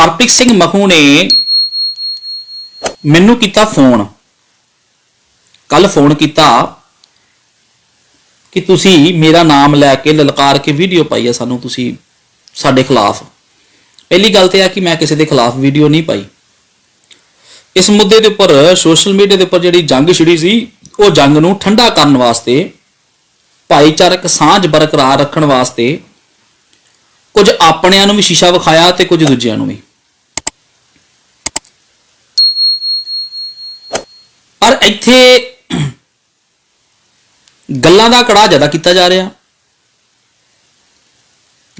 ਹਰਪ੍ਰੀਤ ਸਿੰਘ ਮਖੂ ਨੇ ਮੈਨੂੰ ਕੀਤਾ ਫੋਨ। ਕੱਲ ਫੋਨ ਕੀਤਾ ਕਿ ਤੁਸੀਂ ਮੇਰਾ ਨਾਮ ਲੈ ਕੇ ਲਲਕਾਰ ਕੇ ਵੀਡੀਓ ਪਾਈ ਆ ਸਾਨੂੰ ਤੁਸੀਂ, ਸਾਡੇ ਖਿਲਾਫ। ਪਹਿਲੀ ਗੱਲ ਤੇ ਆ ਕਿ ਮੈਂ ਕਿਸੇ ਦੇ ਖਿਲਾਫ ਵੀਡੀਓ ਨਹੀਂ ਪਾਈ। ਇਸ ਮੁੱਦੇ ਦੇ ਉੱਪਰ ਸੋਸ਼ਲ ਮੀਡੀਆ ਦੇ ਉੱਪਰ ਜਿਹੜੀ ਜੰਗ ਛਿੜੀ ਸੀ, ਉਹ ਜੰਗ ਨੂੰ ਠੰਡਾ ਕਰਨ ਵਾਸਤੇ, ਭਾਈਚਾਰਕ ਸਾਂਝ ਬਰਕਰਾਰ ਰੱਖਣ ਵਾਸਤੇ ਕੁਝ ਆਪਣਿਆਂ ਨੂੰ ਵੀ ਸ਼ੀਸ਼ਾ ਵਿਖਾਇਆ ਤੇ ਕੁਝ ਦੂਜਿਆਂ ਨੂੰ ਵੀ। ਪਰ ਇੱਥੇ ਗੱਲਾਂ ਦਾ ਕੜਾ ਜ਼ਿਆਦਾ ਕੀਤਾ ਜਾ ਰਿਹਾ।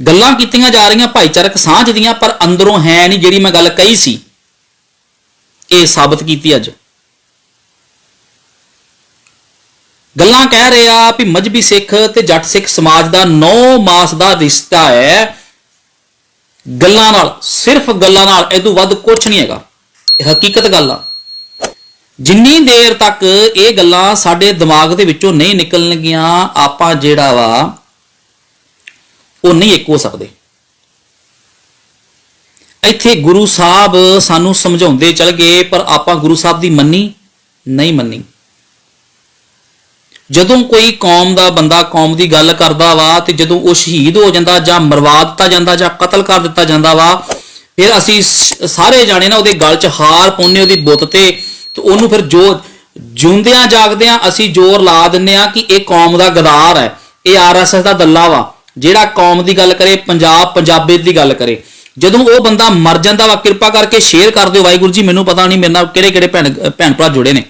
ਗੱਲਾਂ ਕੀਤੀਆਂ ਜਾ ਰਹੀਆਂ ਭਾਈਚਾਰਕ ਸਾਂਝ ਦੀਆਂ, ਪਰ ਅੰਦਰੋਂ ਹੈ ਨਹੀਂ ਜਿਹੜੀ ਮੈਂ ਗੱਲ ਕਹੀ ਸੀ। ਇਹ ਸਾਬਤ ਕੀਤੀ ਅੱਜ। ਗੱਲਾਂ ਕਹਿ ਰਹੇ ਆ ਵੀ ਮਜਬੀ ਸਿੱਖ ਤੇ ਜੱਟ ਸਿੱਖ ਸਮਾਜ ਦਾ 9 ਮਾਸ ਦਾ ਰਿਸ਼ਤਾ ਹੈ। ਗੱਲਾਂ ਨਾਲ, ਸਿਰਫ ਗੱਲਾਂ ਨਾਲ ਇਹ ਤੋਂ ਵੱਧ ਕੁਝ ਨਹੀਂ ਹੈਗਾ। ਇਹ ਹਕੀਕਤ ਗੱਲ ਆ। ਜਿੰਨੀ ਦੇਰ ਤੱਕ ਇਹ ਗੱਲਾਂ ਸਾਡੇ ਦਿਮਾਗ ਦੇ ਵਿੱਚੋਂ ਨਹੀਂ ਨਿਕਲਣਗੀਆਂ, ਆਪਾਂ ਜਿਹੜਾ ਵਾ, ਉਹ ਨਹੀਂ ਇੱਕ ਹੋ ਸਕਦੇ। ਇੱਥੇ ਗੁਰੂ ਸਾਹਿਬ ਸਾਨੂੰ ਸਮਝਾਉਂਦੇ ਚਲ ਗਏ, ਪਰ ਆਪਾਂ ਗੁਰੂ ਸਾਹਿਬ ਦੀ ਮੰਨੀ, ਨਹੀਂ ਮੰਨੀ। ਜਦੋਂ ਕੋਈ ਕੌਮ ਦਾ ਬੰਦਾ ਕੌਮ ਦੀ ਗੱਲ ਕਰਦਾ ਵਾ, ਤੇ ਜਦੋਂ ਉਹ ਸ਼ਹੀਦ ਹੋ ਜਾਂਦਾ ਜਾਂ ਮਰਵਾ ਦਿੱਤਾ ਜਾਂਦਾ ਜਾਂ ਕਤਲ ਕਰ ਦਿੱਤਾ ਜਾਂਦਾ ਵਾ, ਫਿਰ ਅਸੀਂ ਸਾਰੇ ਜਾਣੇ ਨਾ ਉਹਦੇ ਗਲ 'ਚ ਹਾਰ ਪਾਉਂਦੇ ਉਹਦੀ ਬੁੱਤ ਤੇ ਤੇ ਉਹਨੂੰ ਫਿਰ ਜੋ ਜਿਉਂਦਿਆਂ ਜਾਗਦਿਆਂ ਅਸੀਂ ਜ਼ੋਰ ਲਾ ਦਿੰਨੇ ਆ ਕਿ ਇਹ ਕੌਮ ਦਾ ਗਦਾਰ ਹੈ, ਇਹ ਆਰਐਸਐਸ ਦਾ ਦੱਲਾ ਵਾ, ਜਿਹੜਾ ਕੌਮ ਦੀ ਗੱਲ ਕਰੇ, ਪੰਜਾਬ ਪੰਜਾਬੀਅਤ ਦੀ ਗੱਲ ਕਰੇ। ਜਦੋਂ ਉਹ ਬੰਦਾ ਮਰ ਜਾਂਦਾ ਵਾ, ਕਿਰਪਾ ਕਰਕੇ ਸ਼ੇਅਰ ਕਰ ਦਿਓ, ਵਾਹਿਗੁਰੂ ਜੀ, ਮੈਨੂੰ ਪਤਾ ਨਹੀਂ ਮੇਰੇ ਨਾਲ ਕਿਹੜੇ ਕਿਹੜੇ ਭੈਣ ਭੈਣ ਭਰਾ ਜੁੜੇ ਨੇ।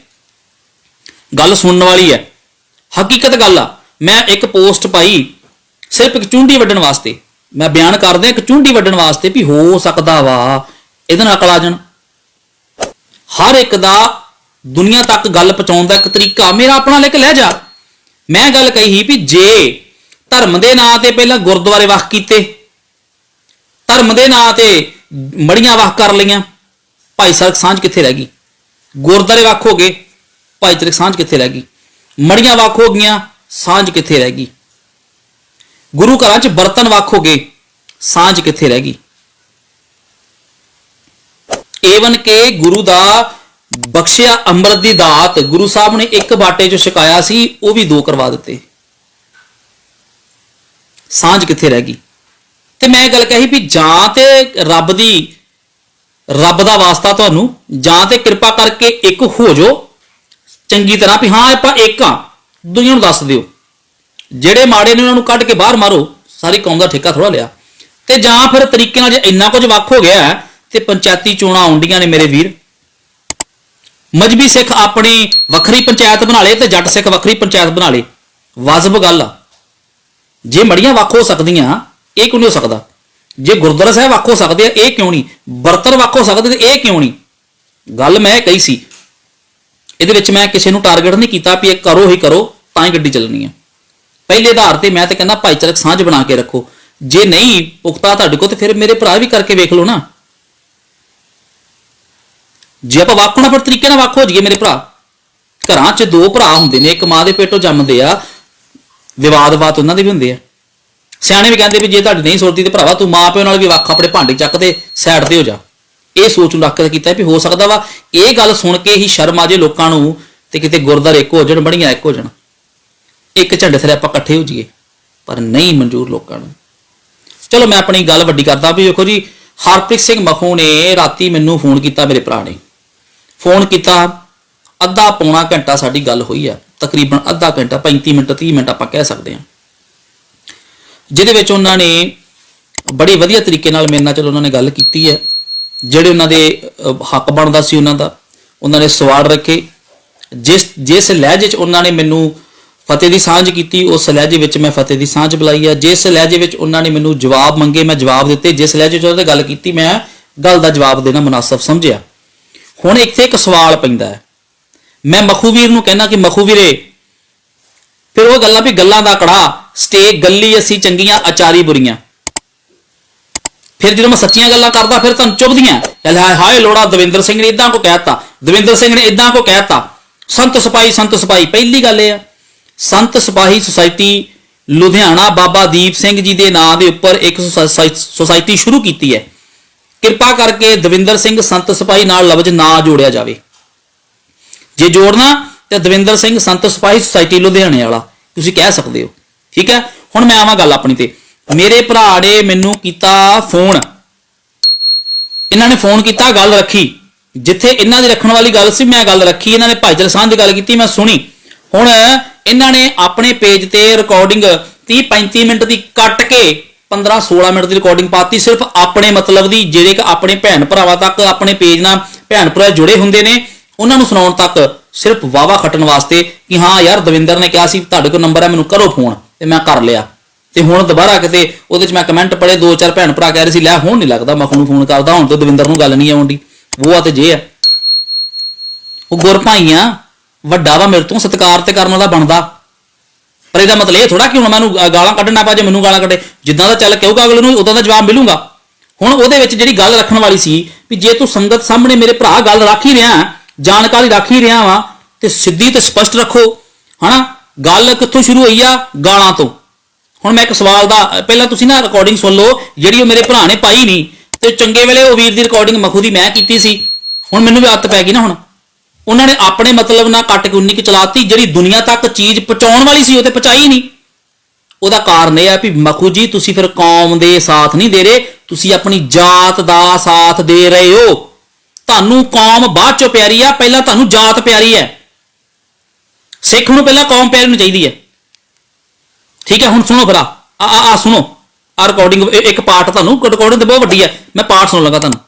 ਗੱਲ ਸੁਣਨ ਵਾਲੀ ਹੈ। ਹਕੀਕਤ ਗੱਲ ਆ, ਮੈਂ ਇੱਕ ਪੋਸਟ ਪਾਈ, ਸਿਰਫ ਇੱਕ ਚੁੰਡੀ ਵੱਢਣ ਵਾਸਤੇ। ਮੈਂ ਬਿਆਨ ਕਰਦਾ ਇੱਕ ਚੁੰਡੀ ਵੱਢਣ ਵਾਸਤੇ ਵੀ ਹੋ ਸਕਦਾ ਵਾ, ਇਹਦੇ ਨਾਲ ਅਕਲ ਆ ਜਾਣ। ਹਰ ਇੱਕ ਦਾ ਦੁਨੀਆ ਤੱਕ ਗੱਲ ਪਹੁੰਚਾਉਣ ਦਾ ਇੱਕ ਤਰੀਕਾ। ਮੇਰਾ ਆਪਣਾ ਲਿਖ ਲੈ ਜਾ। ਮੈਂ ਗੱਲ ਕਹੀ ਵੀ ਜੇ ਧਰਮ ਦੇ ਨਾਂ ਤੇ ਪਹਿਲਾਂ ਗੁਰਦੁਆਰੇ ਵਖ ਕੀਤੇ, ਧਰਮ ਦੇ ਨਾਂ ਤੇ ਮੜੀਆਂ ਵਖ ਕਰ ਲਈਆਂ, ਭਾਈ ਭਾਈਚਾਰਕ ਸਾਂਝ ਕਿੱਥੇ ਰਹਿ ਗਈ? ਗੁਰਦੁਆਰੇ ਵਖ ਹੋ ਗਏ ਭਾਈਚਾਰਕ ਸਾਂਝ ਕਿੱਥੇ ਰਹਿ ਗਈ? ਮੜੀਆਂ ਵੱਖ ਹੋ ਗਈਆਂ, ਸਾਂਝ ਕਿੱਥੇ ਰਹਿ ਗਈ? ਗੁਰੂ ਘਰਾਂ 'ਚ ਬਰਤਨ ਵੱਖ ਹੋ ਗਏ, ਸਾਂਝ ਕਿੱਥੇ ਰਹਿ ਗਈ? ਏਵਨ ਕਿ ਗੁਰੂ ਦਾ ਬਖਸ਼ਿਆ ਅੰਮ੍ਰਿਤ ਦੀ ਦਾਤ ਗੁਰੂ ਸਾਹਿਬ ਨੇ ਇੱਕ ਬਾਟੇ 'ਚ ਛਕਾਇਆ ਸੀ ਉਹ ਵੀ ਦੋ ਕਰਵਾ ਦਿੱਤੇ। ਸਾਂਝ ਕਿੱਥੇ ਰਹਿ ਗਈ? ਤੇ ਮੈਂ ਇਹ ਗੱਲ ਕਹੀ ਵੀ ਜਾਂ ਤੇ ਰੱਬ ਦੀ ਰੱਬ ਦਾ ਵਾਸਤਾ ਤੁਹਾਨੂੰ ਜਾਂ ਤੇ ਕਿਰਪਾ ਕਰਕੇ ਇੱਕ ਹੋ ਜਾਓ ਚੰਗੀ ਤਰ੍ਹਾਂ ਵੀ ਹਾਂ ਆਪਾਂ ਇੱਕ ਆ ਦੁਨੀਆ ਨੂੰ ਦੱਸ ਦਿਓ। ਜਿਹੜੇ ਮਾੜੇ ਨੇ ਉਹਨਾਂ ਨੂੰ ਕੱਢ ਕੇ ਬਾਹਰ ਮਾਰੋ ਸਾਰੀ ਕੌਮ ਦਾ ਠੇਕਾ ਥੋੜਾ ਲਿਆ। ਤੇ ਜਾਂ ਫਿਰ ਤਰੀਕੇ ਨਾਲ ਜੇ ਇੰਨਾ ਕੁਝ ਵੱਖ ਹੋ ਗਿਆ ਹੈ, ਤੇ ਪੰਚਾਇਤੀ ਚੋਣਾਂ ਆਉਂਦੀਆਂ ਨੇ ਮੇਰੇ ਵੀਰ। ਮਜਬੀ ਸਿੱਖ ਆਪਣੀ ਵੱਖਰੀ ਪੰਚਾਇਤ ਬਣਾ ਲੇ ਤੇ ਜੱਟ ਸਿੱਖ ਵੱਖਰੀ ਪੰਚਾਇਤ ਬਣਾ ਲੇ। ਵਾਜਬ ਗੱਲ ਆ। ਜੇ ਮੜੀਆਂ ਵੱਖ ਹੋ ਸਕਦੀਆਂ, ਇਹ ਕਿਉਂ ਨਹੀਂ ਹੋ ਸਕਦਾ? ਜੇ ਗੁਰਦੁਆਰਾ ਸਾਹਿਬ ਵੱਖ ਹੋ ਸਕਦੇ ਆ, ਇਹ ਕਿਉਂ ਨਹੀਂ ਬਰਤਨ ਵੱਖ ਹੋ ਸਕਦੇ ਤੇ ਇਹ ਕਿਉਂ ਨਹੀਂ ਗੱਲ ਮੈਂ ਕਹੀ ਸੀ। ਇਹਦੇ ਵਿੱਚ ਮੈਂ ਕਿਸੇ ਨੂੰ ਟਾਰਗੇਟ ਨਹੀਂ ਕੀਤਾ ਵੀ ਇਹ ਕਰੋ ਹੀ ਕਰੋ, ਤਾਂ ਹੀ ਗੱਡੀ ਚੱਲਣੀ ਹੈ ਪਹਿਲੇ ਆਧਾਰ ਤੇ ਮੈਂ ਤਾਂ ਕਹਿੰਦਾ ਭਾਈਚਾਰਕ ਸਾਂਝ ਬਣਾ ਕੇ ਰੱਖੋ। ਜੇ ਨਹੀਂ, ਪੁਖਤਾ ਤੁਹਾਡੇ ਕੋਲ ਤੇ ਫਿਰ ਮੇਰੇ ਭਰਾ ਵੀ ਕਰਕੇ ਵੇਖ ਲਓ ਨਾ। ਜੇ ਆਪਾਂ ਵੱਖ ਹੋਣਾ, ਫਿਰ ਤਰੀਕੇ ਨਾਲ ਵੱਖ ਹੋ ਜਾਈਏ ਮੇਰੇ ਭਰਾ। ਘਰਾਂ 'ਚ ਦੋ ਭਰਾ ਹੁੰਦੇ ਨੇ, ਇੱਕ ਮਾਂ ਦੇ ਪੇਟੋਂ ਜੰਮਦੇ ਆ ਵਿਵਾਦਵਾਤ ਉਹਨਾਂ ਦੇ ਵੀ ਹੁੰਦੇ ਆ। ਸਿਆਣੇ ਵੀ ਕਹਿੰਦੇ ਵੀ ਜੇ ਤੁਹਾਡੀ ਨਹੀਂ ਸੁਣਦੀ ਤੇ ਭਰਾਵਾ ਤੂੰ ਮਾਂ ਪਿਓ ਨਾਲ ਵੀ ਵੱਖ ਆਪਣੇ ਭਾਂਡੇ ਚੱਕ ਦੇ ਸਾਈਡ ਤੇ ਹੋ ਜਾ। ਇਹ ਸੋਚ ਨੂੰ ਰੱਖ ਕੇ ਕੀਤਾ ਵੀ ਹੋ ਸਕਦਾ ਵਾ, ਇਹ ਗੱਲ ਸੁਣ ਕੇ ਹੀ ਸ਼ਰਮ ਆ ਜੇ ਲੋਕਾਂ ਨੂੰ ਤੇ ਕਿਤੇ ਗੁਰਦਾਰ ਇੱਕ ਹੋ ਜਾਣ, ਬੜੀਆਂ ਇੱਕ ਹੋ ਜਾਣ। ਇੱਕ ਝੰਡੇ ਥਲੇ ਆਪਾਂ ਇਕੱਠੇ ਹੋ ਜਾਈਏ, ਪਰ ਨਹੀਂ ਮਨਜ਼ੂਰ ਲੋਕਾਂ ਨੂੰ। ਚਲੋ ਮੈਂ ਆਪਣੀ ਗੱਲ ਵੱਡੀ ਕਰਦਾ ਵੀ ਵੇਖੋ ਜੀ, ਹਰਪ੍ਰੀਤ ਸਿੰਘ ਮਖੂ ਨੇ ਰਾਤੀ ਮੈਨੂੰ ਫੋਨ ਕੀਤਾ ਮੇਰੇ ਭਰਾ ਨੇ। ਫੋਨ ਕੀਤਾ, ਅੱਧਾ ਪੌਣਾ ਘੰਟਾ ਸਾਡੀ ਗੱਲ ਹੋਈ ਆ, ਤਕਰੀਬਨ ਅੱਧਾ ਘੰਟਾ 35 ਮਿੰਟ 30 ਮਿੰਟ ਆਪਾਂ ਕਹਿ ਸਕਦੇ ਹਾਂ। ਜਿਹਦੇ ਵਿੱਚ ਉਹਨਾਂ ਨੇ ਬੜੇ ਵਧੀਆ ਤਰੀਕੇ ਨਾਲ ਮੇਰੇ ਨਾਲ ਚਲੋ ਉਹਨਾਂ ਨੇ ਗੱਲ ਕੀਤੀ ਹੈ, ਜਿਹੜੇ ਉਹਨਾਂ ਦੇ ਹੱਕ ਬਣਦਾ ਸੀ ਉਹਨਾਂ ਦਾ, ਉਹਨਾਂ ਨੇ ਸਵਾਲ ਰੱਖੇ। ਜਿਸ ਜਿਸ ਲਹਿਜੇ 'ਚ ਉਹਨਾਂ ਨੇ ਮੈਨੂੰ ਫਤਿਹ ਦੀ ਸਾਂਝ ਕੀਤੀ, ਉਸ ਲਹਿਜੇ ਵਿੱਚ ਮੈਂ ਫਤਿਹ ਦੀ ਸਾਂਝ ਬੁਲਾਈ ਆ। ਜਿਸ ਲਹਿਜੇ ਵਿੱਚ ਉਹਨਾਂ ਨੇ ਮੈਨੂੰ ਜਵਾਬ ਮੰਗੇ, ਮੈਂ ਜਵਾਬ ਦਿੱਤੇ। ਜਿਸ ਲਹਿਜੇ 'ਚ ਉਹਨਾਂ ਨੇ ਗੱਲ ਕੀਤੀ, ਮੈਂ ਗੱਲ ਦਾ ਜਵਾਬ ਦੇਣਾ ਮੁਨਾਸਬ ਸਮਝਿਆ। ਹੁਣ ਇੱਥੇ ਇੱਕ ਸਵਾਲ ਪੈਂਦਾ ਹੈ। ਮੈਂ ਮਖੂਵੀਰ ਨੂੰ ਕਹਿਣਾ ਕਿ ਮਖੂਵੀਰੇ ਫਿਰ ਉਹ ਗੱਲਾਂ ਵੀ ਗੱਲਾਂ ਦਾ ਕੜਾ ਸਟੇ ਗੱਲੀ ਅਸੀਂ ਚੰਗੀਆਂ, ਅਚਾਰੀ ਬੁਰੀਆਂ। ਫਿਰ ਜਦੋਂ ਮੈਂ ਸੱਚੀਆਂ ਗੱਲਾਂ ਕਰਦਾ, ਫਿਰ ਤੁਹਾਨੂੰ ਚੁੱਭਦੀਆਂ। ਚੱਲ ਹਾਏ ਹਾਏ ਲੋੜਾ, ਦਵਿੰਦਰ ਸਿੰਘ ਨੇ ਇਦਾਂ ਕੋ ਕਹਿਤਾ ਦਵਿੰਦਰ ਸਿੰਘ ਨੇ ਇਦਾਂ ਕੋ ਕਹਿਤਾ ਸੰਤ ਸਿਪਾਹੀ ਸੰਤ ਸਿਪਾਹੀ, ਪਹਿਲੀ ਗੱਲ ਇਹ ਆ, ਸੰਤ ਸਿਪਾਹੀ ਸੁਸਾਇਟੀ ਲੁਧਿਆਣਾ ਬਾਬਾ ਦੀਪ ਸਿੰਘ ਜੀ ਦੇ ਨਾਂ ਦੇ ਉੱਪਰ ਇੱਕ ਸੁਸਾ- ਸੁਸਾਇਟੀ ਸ਼ੁਰੂ ਕੀਤੀ ਹੈ। ਕਿਰਪਾ ਕਰਕੇ ਦਵਿੰਦਰ ਸਿੰਘ ਸੰਤ ਸਿਪਾਹੀ ਨਾਲ ਲਫ਼ਜ਼ ਨਾ ਜੋੜਿਆ ਜਾਵੇ। ਜੇ ਜੋੜਨਾ, ਤੇ ਦਵਿੰਦਰ ਸਿੰਘ ਸੰਤ ਸਿਪਾਹੀ ਸੁਸਾਇਟੀ ਲੁਧਿਆਣੇ ਵਾਲਾ। ਤੁਸੀਂ ਕਹਿ ਸਕਦੇ ਹੋ। ਠੀਕ ਹੈ? ਹੁਣ ਮੈਂ ਆਵਾਂ ਗੱਲ ਆਪਣੀ ਤੇ। ਮੇਰੇ ਭਰਾ ਨੇ ਮੈਨੂੰ ਕੀਤਾ ਫੋਨ। ਇਹਨਾਂ ਨੇ ਫੋਨ ਕੀਤਾ, ਗੱਲ ਰੱਖੀ। ਜਿੱਥੇ ਇਹਨਾਂ ਦੀ ਰੱਖਣ ਵਾਲੀ ਗੱਲ ਸੀ, ਮੈਂ ਗੱਲ ਰੱਖੀ। ਇਹਨਾਂ ਨੇ ਭਾਈਚਾਰਾ ਸਾਂਝ ਦੀ ਗੱਲ ਕੀਤੀ, ਮੈਂ ਸੁਣੀ। ਹੁਣ ਇਹਨਾਂ ਨੇ ਆਪਣੇ ਪੇਜ ਤੇ ਰਿਕਾਰਡਿੰਗ 30 35 ਮਿੰਟ ਦੀ ਕੱਟ ਕੇ 15 16 ਮਿੰਟ ਦੀ ਰਿਕਾਰਡਿੰਗ ਪਾਤੀ, ਸਿਰਫ ਆਪਣੇ ਮਤਲਬ ਦੀ, ਜਿਹੜੇ ਕਿ ਆਪਣੇ ਭੈਣ ਭਰਾਵਾਂ ਤੱਕ, ਆਪਣੇ ਪੇਜ ਨਾਲ ਭੈਣ ਭਰਾ ਜੁੜੇ ਹੁੰਦੇ ਨੇ, ਉਹਨਾਂ ਨੂੰ ਸੁਣਾਉਣ ਤੱਕ ਸਿਰਫ ਵਾਵਾ ਖੱਟਣ ਵਾਸਤੇ ਕਿ ਹਾਂ ਯਾਰ ਦਵਿੰਦਰ ਨੇ ਕਿਹਾ ਸੀ, ਤੁਹਾਡੇ ਕੋਲ ਨੰਬਰ ਹੈ, ਮੈਨੂੰ ਕਰੋ ਫੋਨ ਤੇ ਮੈਂ ਕਰ ਲਿਆ। ਤੇ ਹੁਣ ਦੁਬਾਰਾ ਕਿਤੇ ਉਹਦੇ ਚ ਮੈਂ ਕਮੈਂਟ ਪੜੇ ਦੋ ਚਾਰ ਭੈਣ ਭਰਾ ਕਹਿ ਰਹੇ ਸੀ, ਲੈ, ਹੁਣ ਨਹੀਂ ਲੱਗਦਾ, ਮੈਂ ਨੂੰ ਫੋਨ ਕਰਦਾ, ਹੁਣ ਤੇ ਦਵਿੰਦਰ ਨੂੰ ਗੱਲ ਨਹੀਂ ਆਉਂਦੀ। ਉਹ ਆ ਤੇ ਜੇ ਆ। ਉਹ ਗੁਰ ਭਾਈਆਂ, ਵੱਡਾ ਵਾ ਮੇਰੇ ਤੋਂ, ਸਤਿਕਾਰ ਤੇ ਕਰਨ ਵਾਲਾ ਬਣਦਾ। ਪਰ ਇਹਦਾ ਮਤਲਬ ਇਹ ਥੋੜਾ ਕਿ ਹੁਣ ਮੈਨੂੰ ਗਾਲਾਂ ਕੱਢਣਾ ਪਾ ਜੇ ਮੈਨੂੰ ਗਾਲਾਂ ਕੱਢੇ। ਜਿੱਦਾਂ ਦਾ ਚੱਲ ਕਹੂਗਾ ਅਗਲੇ ਨੂੰ ਉਦਾਂ ਦਾ ਜਵਾਬ ਮਿਲੂਗਾ। ਹੁਣ ਉਹਦੇ ਵਿੱਚ ਜਿਹੜੀ ਗੱਲ ਰੱਖਣ ਵਾਲੀ ਸੀ ਵੀ ਜੇ ਤੂੰ ਸੰਗਤ ਸਾਹਮਣੇ ਮੇਰੇ ਭਰਾ ਗੱਲ ਰੱਖ ਹੀ ਰਿਹਾ, ਜਾਣਕਾਰੀ ਰੱਖ ਹੀ ਰਿਹਾ ਵਾ, ਤੇ ਸਿੱਧੀ ਤੇ ਸਪਸ਼ਟ ਰੱਖੋ, ਹਨਾ? ਗੱਲ ਕਿੱਥੋਂ ਸ਼ੁਰੂ ਹੋਈ ਆ? ਗਾਲਾਂ ਤੋਂ। ਹੁਣ ਮੈਂ ਇੱਕ ਸਵਾਲ ਦਾ, ਪਹਿਲਾਂ ਤੁਸੀਂ ਨਾ ਰਿਕਾਰਡਿੰਗ ਸੁਣ ਲਓ, ਜਿਹੜੀ ਉਹ ਮੇਰੇ ਭਰਾ ਨੇ ਪਾਈ ਨਹੀਂ ਤੇ ਚੰਗੇ ਵੇਲੇ ਉਹ ਵੀਰ ਦੀ ਰਿਕਾਰਡਿੰਗ ਮਖੂ ਦੀ ਮੈਂ ਕੀਤੀ ਸੀ। ਹੁਣ ਮੈਨੂੰ ਵੀ ਆਦਤ ਪੈ ਗਈ ਨਾ ਹੁਣ। ਉਹਨਾਂ ਨੇ ਆਪਣੇ ਮਤਲਬ ਨਾਲ ਕੱਟ ਕੇ ਉਨੀ ਕਿ ਚਲਾਤੀ, ਜਿਹੜੀ ਦੁਨੀਆ ਤੱਕ ਚੀਜ਼ ਪਹੁੰਚਾਉਣ ਵਾਲੀ ਸੀ, ਉਹ ਤੇ ਪਹੁੰਚਾਈ ਨਹੀਂ। ਉਹਦਾ ਕਾਰਨ ਇਹ ਆ ਵੀ ਮਖੂ ਜੀ, ਤੁਸੀਂ ਫਿਰ ਕੌਮ ਦੇ ਸਾਥ ਨਹੀਂ ਦੇ ਰਹੇ, ਤੁਸੀਂ ਆਪਣੀ ਜਾਤ ਦਾ ਸਾਥ ਦੇ ਰਹੇ ਹੋ। ਤੁਹਾਨੂੰ ਕੌਮ ਬਾਅਦ ਚੋਂ ਪਿਆਰੀ ਆ, ਪਹਿਲਾਂ ਤੁਹਾਨੂੰ ਜਾਤ ਪਿਆਰੀ ਹੈ। ਸਿੱਖ ਨੂੰ ਪਹਿਲਾਂ ਕੌਮ ਪਿਆਰੀ ਨੂੰ ਚਾਹੀਦੀ ਹੈ। ਠੀਕ ਹੈ, ਹੁਣ ਸੁਣੋ ਫਿਰ ਆ ਆ ਸੁਣੋ। ਆ ਰਿਕਾਰਡਿੰਗ ਇੱਕ ਪਾਰਟ ਤੁਹਾਨੂੰ ਰਿਕਾਰਡਿੰਗ ਤੇ ਬਹੁਤ ਵੱਡੀ ਹੈ। ਮੈਂ ਪਾਰਟ ਸੁਣਨ ਲੱਗਾ ਤੁਹਾਨੂੰ।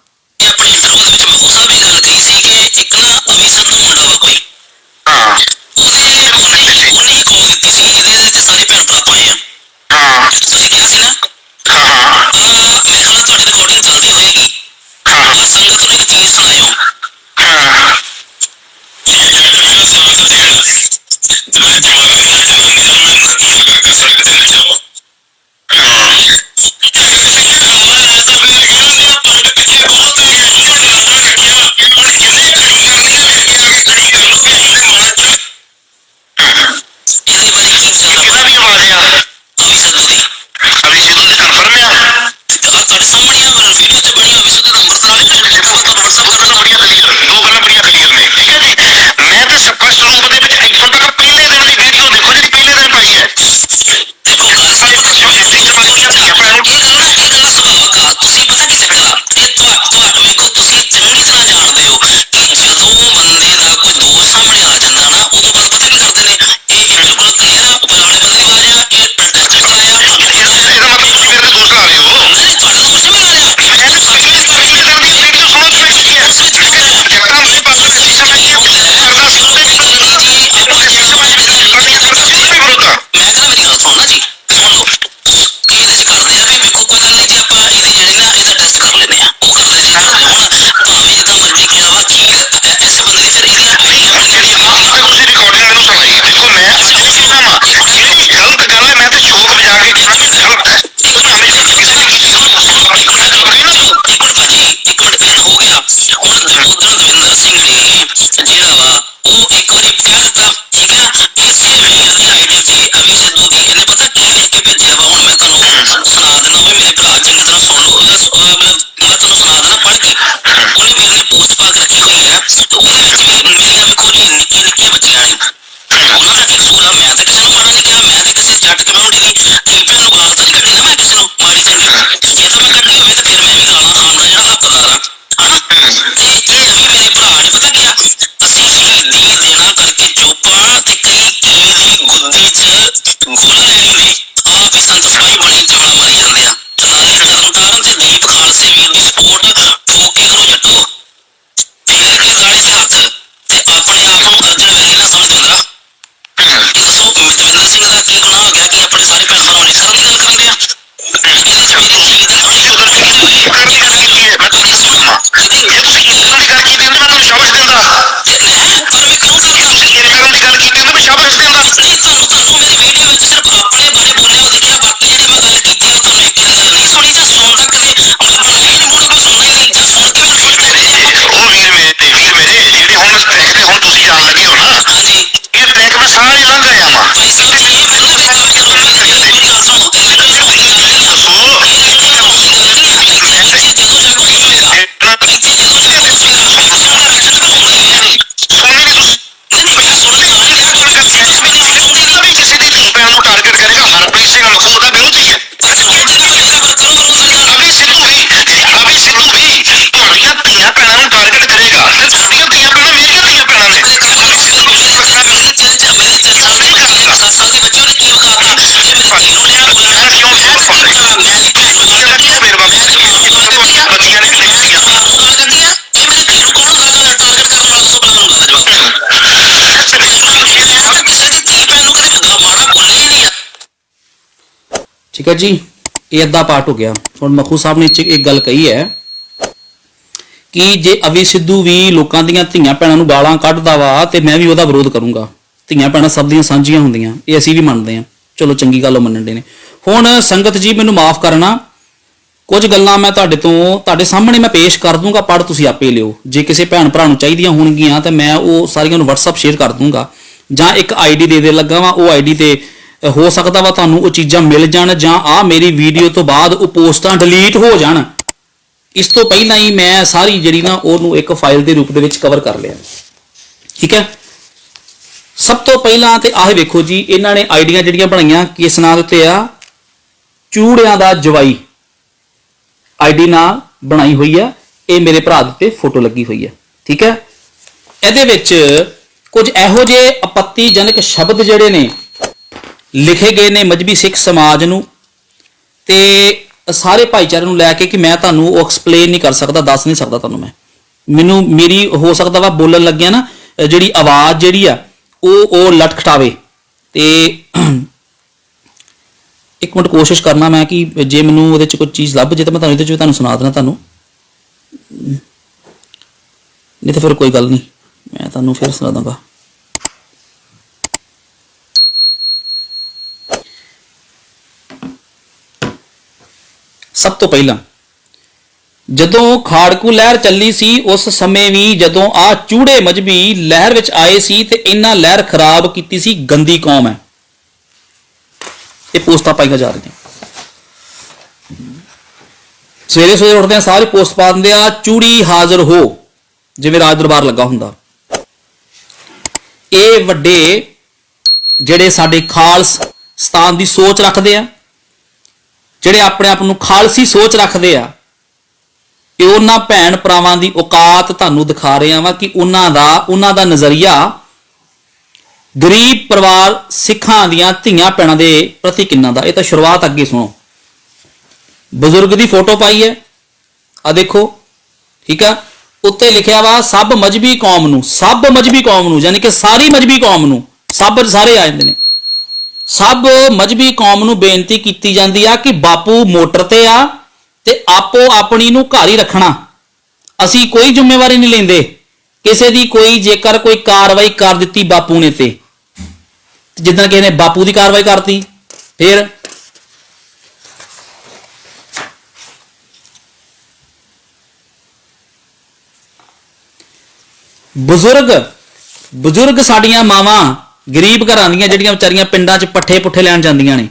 ਇਹ ਅੱਧਾ ਪਾਰਟ ਹੋ ਗਿਆ। ਹੁਣ ਮਖੂ ਸਾਹਿਬ ਨੇ ਇੱਕ ਗੱਲ ਕਹੀ ਹੈ ਕਿ ਜੇ ਅਵੀ ਸਿੱਧੂ ਵੀ ਲੋਕਾਂ ਦੀਆਂ ਧੀਆਂ ਭੈਣਾਂ ਨੂੰ ਗਾਲਾਂ ਕੱਢਦਾ ਵਾ ਤੇ ਮੈਂ ਵੀ ਉਹਦਾ ਵਿਰੋਧ ਕਰੂੰਗਾ। ਧੀਆਂ ਭੈਣਾਂ ਸਭ ਦੀਆਂ ਸਾਂਝੀਆਂ ਹੁੰਦੀਆਂ। ਇਹ ਅਸੀਂ ਵੀ ਮੰਨਦੇ ਹਾਂ। ਚਲੋ ਚੰਗੀ ਗੱਲ ਉਹ ਮੰਨਣ ਦੇ ਨੇ। ਹੁਣ ਸੰਗਤ ਜੀ, ਮੈਨੂੰ ਮਾਫ ਕਰਨਾ। ਕੁਝ ਗੱਲਾਂ ਮੈਂ ਤੁਹਾਡੇ ਤੋਂ ਤੁਹਾਡੇ ਸਾਹਮਣੇ ਮੈਂ ਪੇਸ਼ ਕਰ ਦੂੰਗਾ। ਪੜ ਤੁਸੀਂ ਆਪੇ ਲਿਓ। ਜੇ ਕਿਸੇ ਭੈਣ ਭਰਾ ਨੂੰ ਚਾਹੀਦੀਆਂ ਹੋਣਗੀਆਂ ਤਾਂ ਮੈਂ ਉਹ ਸਾਰੀਆਂ ਨੂੰ WhatsApp ਸ਼ੇਅਰ ਕਰ ਦੂੰਗਾ। ਜਾਂ ਇੱਕ ਆਈਡੀ ਦੇ ਦੇ ਲੱਗਾ ਵਾਂ। ਉਹ ਆਈਡੀ ਤੇ ਹੋ ਸਕਦਾ ਵਾ ਤੁਹਾਨੂੰ ਉਹ ਚੀਜ਼ਾਂ ਮਿਲ ਜਾਣ ਜਾਂ ਆ ਮੇਰੀ ਵੀਡੀਓ ਤੋਂ ਬਾਅਦ ਉਹ ਪੋਸਟਾਂ ਡਿਲੀਟ ਹੋ ਜਾਣ। ਇਸ ਤੋਂ ਪਹਿਲਾਂ ਹੀ ਮੈਂ ਸਾਰੀ ਜਿਹੜੀ ਨਾ ਉਹਨੂੰ ਇੱਕ ਫਾਈਲ ਦੇ ਰੂਪ ਦੇ ਵਿੱਚ ਕਵਰ ਕਰ ਲਿਆ। ਠੀਕ ਹੈ? ਸਭ ਤੋਂ ਪਹਿਲਾਂ ਤੇ ਆਹ ਵੇਖੋ ਜੀ, ਇਹਨਾਂ ਨੇ ਆਈਡੀਆਂ ਜਿਹੜੀਆਂ ਬਣਾਈਆਂ, ਕਿਸ ਨਾਂ ਦੇ ਉੱਤੇ ਆ? ਚੂੜਿਆਂ ਦਾ ਜਵਾਈ। ਆਈਡੀ ਨਾਲ ਬਣਾਈ ਹੋਈ ਆ। ਇਹ ਮੇਰੇ ਭਰਾ ਦੇ ਉੱਤੇ ਫੋਟੋ ਲੱਗੀ ਹੋਈ ਹੈ ਠੀਕ ਹੈ? ਇਹਦੇ ਵਿੱਚ ਕੁਝ ਇਹੋ ਜਿਹੇ ਆਪੱਤੀਜਨਕ ਸ਼ਬਦ ਜਿਹੜੇ ਨੇ ਲਿਖੇ ਗਏ ਨੇ ਮਜਬੀ ਸਿੱਖ ਸਮਾਜ ਨੂੰ ਤੇ ਸਾਰੇ ਭਾਈਚਾਰੇ ਨੂੰ ਲੈ ਕੇ ਕਿ ਮੈਂ ਤੁਹਾਨੂੰ ਉਹ ਐਕਸਪਲੇਨ ਨਹੀਂ ਕਰ ਸਕਦਾ, ਦੱਸ ਨਹੀਂ ਸਕਦਾ ਤੁਹਾਨੂੰ ਮੈਂ। ਮੈਨੂੰ ਮੇਰੀ ਹੋ ਸਕਦਾ ਵਾ ਬੋਲਣ ਲੱਗਿਆ ਨਾ ਜਿਹੜੀ ਆਵਾਜ਼ ਜਿਹੜੀ ਆ, ਉਹ ਉਹ ਲਟਖਟਾਵੇ ਤੇ ਇੱਕ ਮਿੰਟ ਕੋਸ਼ਿਸ਼ ਕਰਨਾ ਮੈਂ ਕਿ ਜੇ ਮੈਨੂੰ ਉਹਦੇ ਚ ਕੋਈ ਚੀਜ਼ ਲੱਭ ਜੇ ਤਾਂ ਮੈਂ ਤੁਹਾਨੂੰ ਇਹਦੇ ਚ ਵੀ ਤੁਹਾਨੂੰ ਸੁਣਾ ਦੇਣਾ ਤੁਹਾਨੂੰ। ਨਹੀਂ ਤਾਂ ਫਿਰ ਕੋਈ ਗੱਲ ਨਹੀਂ, ਮੈਂ ਤੁਹਾਨੂੰ ਫਿਰ ਸੁਣਾ ਦਾਂਗਾ। ਸਭ ਤੋਂ ਪਹਿਲਾਂ, ਜਦੋਂ ਖਾੜਕੂ ਲਹਿਰ ਚੱਲੀ ਸੀ, ਉਸ ਸਮੇਂ ਵੀ ਜਦੋਂ ਆ ਚੂੜੇ ਮਜਬੀ ਲਹਿਰ ਵਿੱਚ ਆਏ ਸੀ ਤੇ ਇਹਨਾਂ ਲਹਿਰ ਖਰਾਬ ਕੀਤੀ ਸੀ, ਗੰਦੀ ਕੌਮ ਹੈ। ਇਹ ਪੋਸਟਾਂ ਪਾਈਆਂ ਜਾ ਰਹੀਆਂ। ਸਵੇਰੇ ਸਵੇਰੇ ਉੱਠਦੇ ਆ ਸਾਰੇ ਪੋਸਟ ਪਾ ਦਿੰਦੇ ਆ, ਚੂੜੀ ਹਾਜ਼ਰ ਹੋ, ਜਿਵੇਂ ਰਾਜ ਦਰਬਾਰ ਲੱਗਾ ਹੁੰਦਾ। ਇਹ ਵੱਡੇ ਜਿਹੜੇ ਸਾਡੇ ਖਾਲਸ ਸਤਾਨ ਦੀ ਸੋਚ ਰੱਖਦੇ ਆ ਜਿਹੜੇ ਆਪਣੇ ਆਪ ਨੂੰ ਖਾਲਸੀ ਸੋਚ ਰੱਖਦੇ ਆ, ਇਹ ਉਹਨਾਂ ਭੈਣ ਭਰਾਵਾਂ ਦੀ ਔਕਾਤ ਤੁਹਾਨੂੰ ਦਿਖਾ ਰਹੇ ਆ ਵਾ ਕਿ ਉਹਨਾਂ ਦਾ ਉਹਨਾਂ ਦਾ ਨਜ਼ਰੀਆ ਗਰੀਬ ਪਰਿਵਾਰ ਸਿੱਖਾਂ ਦੀਆਂ ਧੀਆਂ ਭੈਣਾਂ ਦੇ ਪ੍ਰਤੀ ਕਿੰਨਾ ਦਾ। ਇਹ ਤਾਂ ਸ਼ੁਰੂਆਤ ਅੱਗੇ ਸੁਣੋ। ਬਜ਼ੁਰਗ ਦੀ ਫੋਟੋ ਪਾਈ ਹੈ। ਆ ਦੇਖੋ, ਠੀਕ ਆ? ਉੱਤੇ ਲਿਖਿਆ ਵਾ, ਸਭ ਮਜਬੀ ਕੌਮ ਨੂੰ, ਸਭ ਮਜਬੀ ਕੌਮ ਨੂੰ, ਯਾਨੀ ਕਿ ਸਾਰੀ ਮਜਬੀ ਕੌਮ ਨੂੰ, ਸਭ ਸਾਰੇ ਆ ਜਾਂਦੇ ਨੇ। ਸਭ ਮਜਬੀ ਕੌਮ ਨੂੰ ਬੇਨਤੀ ਕੀਤੀ ਜਾਂਦੀ ਆ ਕਿ ਬਾਪੂ ਮੋਟਰ ਤੇ ਆ ਤੇ ਆਪੋ ਆਪਣੀ ਨੂੰ ਘਰ ਹੀ ਰੱਖਣਾ। ਅਸੀਂ ਕੋਈ ਜ਼ਿੰਮੇਵਾਰੀ ਨਹੀਂ ਲੈਂਦੇ। ਕਿਸੇ ਦੀ ਕੋਈ ਜੇਕਰ ਕੋਈ ਕਾਰਵਾਈ ਕਰ ਦਿੱਤੀ ਬਾਪੂ ਨੇ ਤੇ। ਤੇ ਜਿੱਦਾਂ ਕਿਸੇ ਨੇ ਬਾਪੂ ਦੀ ਕਾਰਵਾਈ ਕਰਤੀ। ਫਿਰ ਬਜ਼ੁਰਗ ਬਜ਼ੁਰਗ ਸਾਡੀਆਂ ਮਾਵਾਂ ਗਰੀਬ ਘਰਾਂ ਦੀਆਂ ਜਿਹੜੀਆਂ ਵਿਚਾਰੀਆਂ ਪਿੰਡਾਂ 'ਚ ਪੱਠੇ ਪੁੱਠੇ ਲੈਣ ਜਾਂਦੀਆਂ ਨੇ।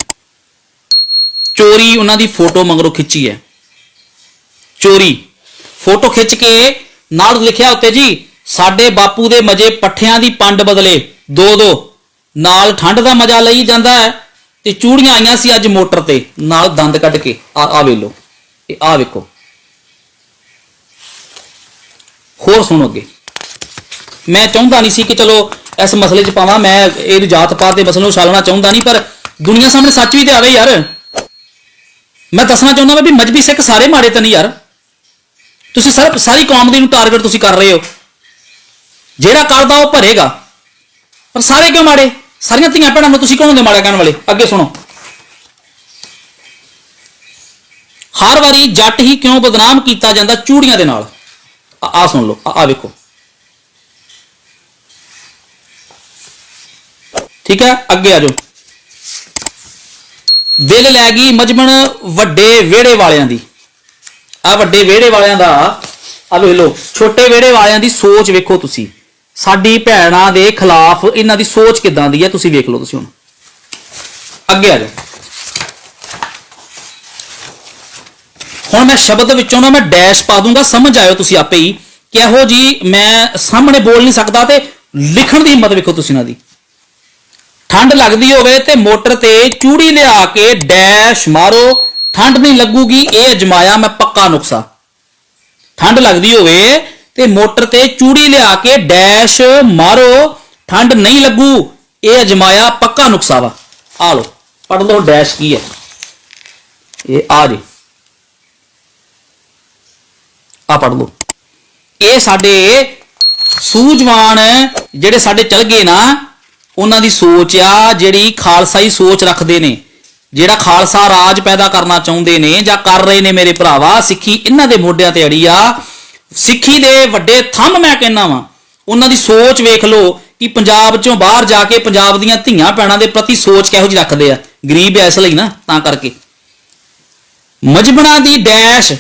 ਚੋਰੀ ਉਹਨਾਂ ਦੀ ਫੋਟੋ ਮਗਰੋਂ ਖਿੱਚੀ ਹੈ। ਚੋਰੀ। ਫੋਟੋ ਖਿੱਚ ਕੇ ਨਾਲ ਲਿਖਿਆ ਉੱਤੇ ਜੀ, ਸਾਡੇ ਬਾਪੂ ਦੇ ਮਜੇ ਪੱਠਿਆਂ ਦੀ ਪੰਡ ਬਦਲੇ, ਦੋ ਦੋ। ਨਾਲ ਠੰਡ ਦਾ ਮਜ਼ਾ ਲਈ ਜਾਂਦਾ ਹੈ ਤੇ ਚੂੜੀਆਂ ਆਈਆਂ ਸੀ ਅੱਜ ਮੋਟਰ ਤੇ, ਨਾਲ ਦੰਦ ਕੱਢ ਕੇ। ਆ ਆ ਵੇਲੋ ਇਹ ਆ ਵੇਖੋ। ਹੋਰ ਸੁਣੋ ਅੱਗੇ। ਮੈਂ ਚਾਹੁੰਦਾ ਨਹੀਂ ਸੀ ਕਿ ਚਲੋ ਇਸ ਮਸਲੇ 'ਚ ਪਾਵਾਂ, ਮੈਂ ਇਹ ਜਾਤ ਪਾਤ ਦੇ ਮਸਲੇ ਨੂੰ ਛਾਲਣਾ ਚਾਹੁੰਦਾ ਨਹੀਂ, ਪਰ ਦੁਨੀਆ ਸਾਹਮਣੇ ਸੱਚ ਵੀ ਤੇ ਆਵੇ ਯਾਰ। ਮੈਂ ਦੱਸਣਾ ਚਾਹੁੰਦਾ ਮੈਂ ਵੀ ਮਜਬੀ ਸਿੱਖ ਸਾਰੇ ਮਾੜੇ ਤਾਂ ਨਹੀਂ ਯਾਰ। ਤੁਸੀਂ ਸਰ, ਸਾਰੀ ਕੌਮ ਦੀ ਨੂੰ ਟਾਰਗੇਟ ਤੁਸੀਂ ਕਰ ਰਹੇ ਹੋ। ਜਿਹੜਾ ਕਰਦਾ ਉਹ ਭਰੇਗਾ। ਪਰ ਸਾਰੇ ਕਿਉਂ ਮਾੜੇ? ਸਾਰੀਆਂ ਧੀਆਂ ਭੈਣਾਂ ਨੂੰ ਤੁਸੀਂ ਕੌਣ ਹੁੰਦੇ ਮਾੜਾ ਕਹਿਣ ਵਾਲੇ? ਅੱਗੇ ਸੁਣੋ। ਹਰ ਵਾਰੀ ਜੱਟ ਹੀ ਕਿਉਂ ਬਦਨਾਮ ਕੀਤਾ ਜਾਂਦਾ ਚੂੜੀਆਂ ਦੇ ਨਾਲ? ਆ ਆਹ ਸੁਣ ਲਓ, ਆ ਆ ਵੇਖੋ। ਠੀਕ ਹੈ? ਅੱਗੇ ਆ ਜਾਓ। ਦਿਲ ਲੈ ਗਈ ਮਜਮਣ ਵੱਡੇ ਵਿਹੜੇ ਵਾਲਿਆਂ ਦੀ। ਆ ਵੱਡੇ ਵਿਹੜੇ ਵਾਲਿਆਂ ਦਾ ਆ ਵੇਖ ਲਓ, ਛੋਟੇ ਵਿਹੜੇ ਵਾਲਿਆਂ ਦੀ ਸੋਚ ਵੇਖੋ ਤੁਸੀਂ। ਸਾਡੀ ਭੈਣਾਂ ਦੇ ਖਿਲਾਫ ਇਹਨਾਂ ਦੀ ਸੋਚ ਕਿਦਾਂ ਦੀ ਹੈ, ਤੁਸੀਂ ਵੇਖ ਲਓ ਤੁਸੀਂ ਹੁਣ। ਅੱਗੇ ਆ ਜਾਓ। ਹੁਣ ਮੈਂ ਸ਼ਬਦ ਵਿੱਚੋਂ ਨਾ ਮੈਂ ਡੈਸ਼ ਪਾ ਦੂੰਗਾ, ਸਮਝ ਆਇਓ ਤੁਸੀਂ ਆਪੇ ਹੀ ਕਿ ਇਹੋ ਜੀ ਮੈਂ ਸਾਹਮਣੇ ਬੋਲ ਨਹੀਂ ਸਕਦਾ ਤੇ ਲਿਖਣ ਦੀ ਹਿੰਮਤ ਵੇਖੋ ਤੁਸੀਂ ਇਹਨਾਂ ਦੀ। ਠੰਡ ਲੱਗਦੀ ਹੋਵੇ ਤੇ ਮੋਟਰ ਤੇ ਚੂੜੀ ਲਿਆ ਕੇ ਡੈਸ਼ ਮਾਰੋ, ਠੰਡ ਨਹੀਂ ਲੱਗੂਗੀ, ਇਹ ਅਜਮਾਇਆ ਮੈਂ ਪੱਕਾ ਨੁਕਸਾ। ਠੰਡ ਲੱਗਦੀ ਹੋਵੇ ਤੇ ਮੋਟਰ ਤੇ ਚੂੜੀ ਲਿਆ ਕੇ ਡੈਸ਼ ਮਾਰੋ, ਠੰਡ ਨਹੀਂ ਲੱਗੂ, ਇਹ ਅਜਮਾਇਆ ਪੱਕਾ ਨੁਕਸਾ ਵਾ। ਆ ਲੋ ਪੜ ਲਓ ਡੈਸ਼ ਕੀ ਹੈ। ਇਹ ਆ ਜੀ। ਆ ਪੜ ਲਓ। ਇਹ ਸਾਡੇ ਸੂਝਵਾਨ ਜਿਹੜੇ ਸਾਡੇ ਚਲ ਗਏ ਨਾ ਉਹਨਾਂ ਦੀ ਸੋਚ ਆ, ਜਿਹੜੀ ਖਾਲਸਾਈ ਸੋਚ ਰੱਖਦੇ ਨੇ, ਜਿਹੜਾ ਖਾਲਸਾ ਰਾਜ ਪੈਦਾ ਕਰਨਾ ਚਾਹੁੰਦੇ ਨੇ ਜਾਂ ਕਰ ਰਹੇ ਨੇ ਮੇਰੇ ਭਰਾਵਾ, ਸਿੱਖੀ ਇਹਨਾਂ ਦੇ ਮੋਢਿਆਂ ਤੇ ਅੜੀ ਆ। ਸਿੱਖੀ ਦੇ ਵੱਡੇ ਥੰਮ ਮੈਂ ਕਹਿੰਦਾ ਵਾਂ। ਉਹਨਾਂ ਦੀ ਸੋਚ ਵੇਖ ਲਓ ਕਿ ਪੰਜਾਬ ਚੋਂ ਬਾਹਰ ਜਾ ਕੇ ਪੰਜਾਬ ਦੀਆਂ ਧੀਆਂ ਭੈਣਾਂ ਦੇ ਪ੍ਰਤੀ ਸੋਚ ਕਿਹੋ ਜਿਹੀ ਰੱਖਦੇ ਆ। ਗਰੀਬ ਐ ਇਸ ਲਈ ਨਾ, ਤਾਂ ਕਰਕੇ। ਮਜਬਣਾ ਦੀ ਡੈਸ਼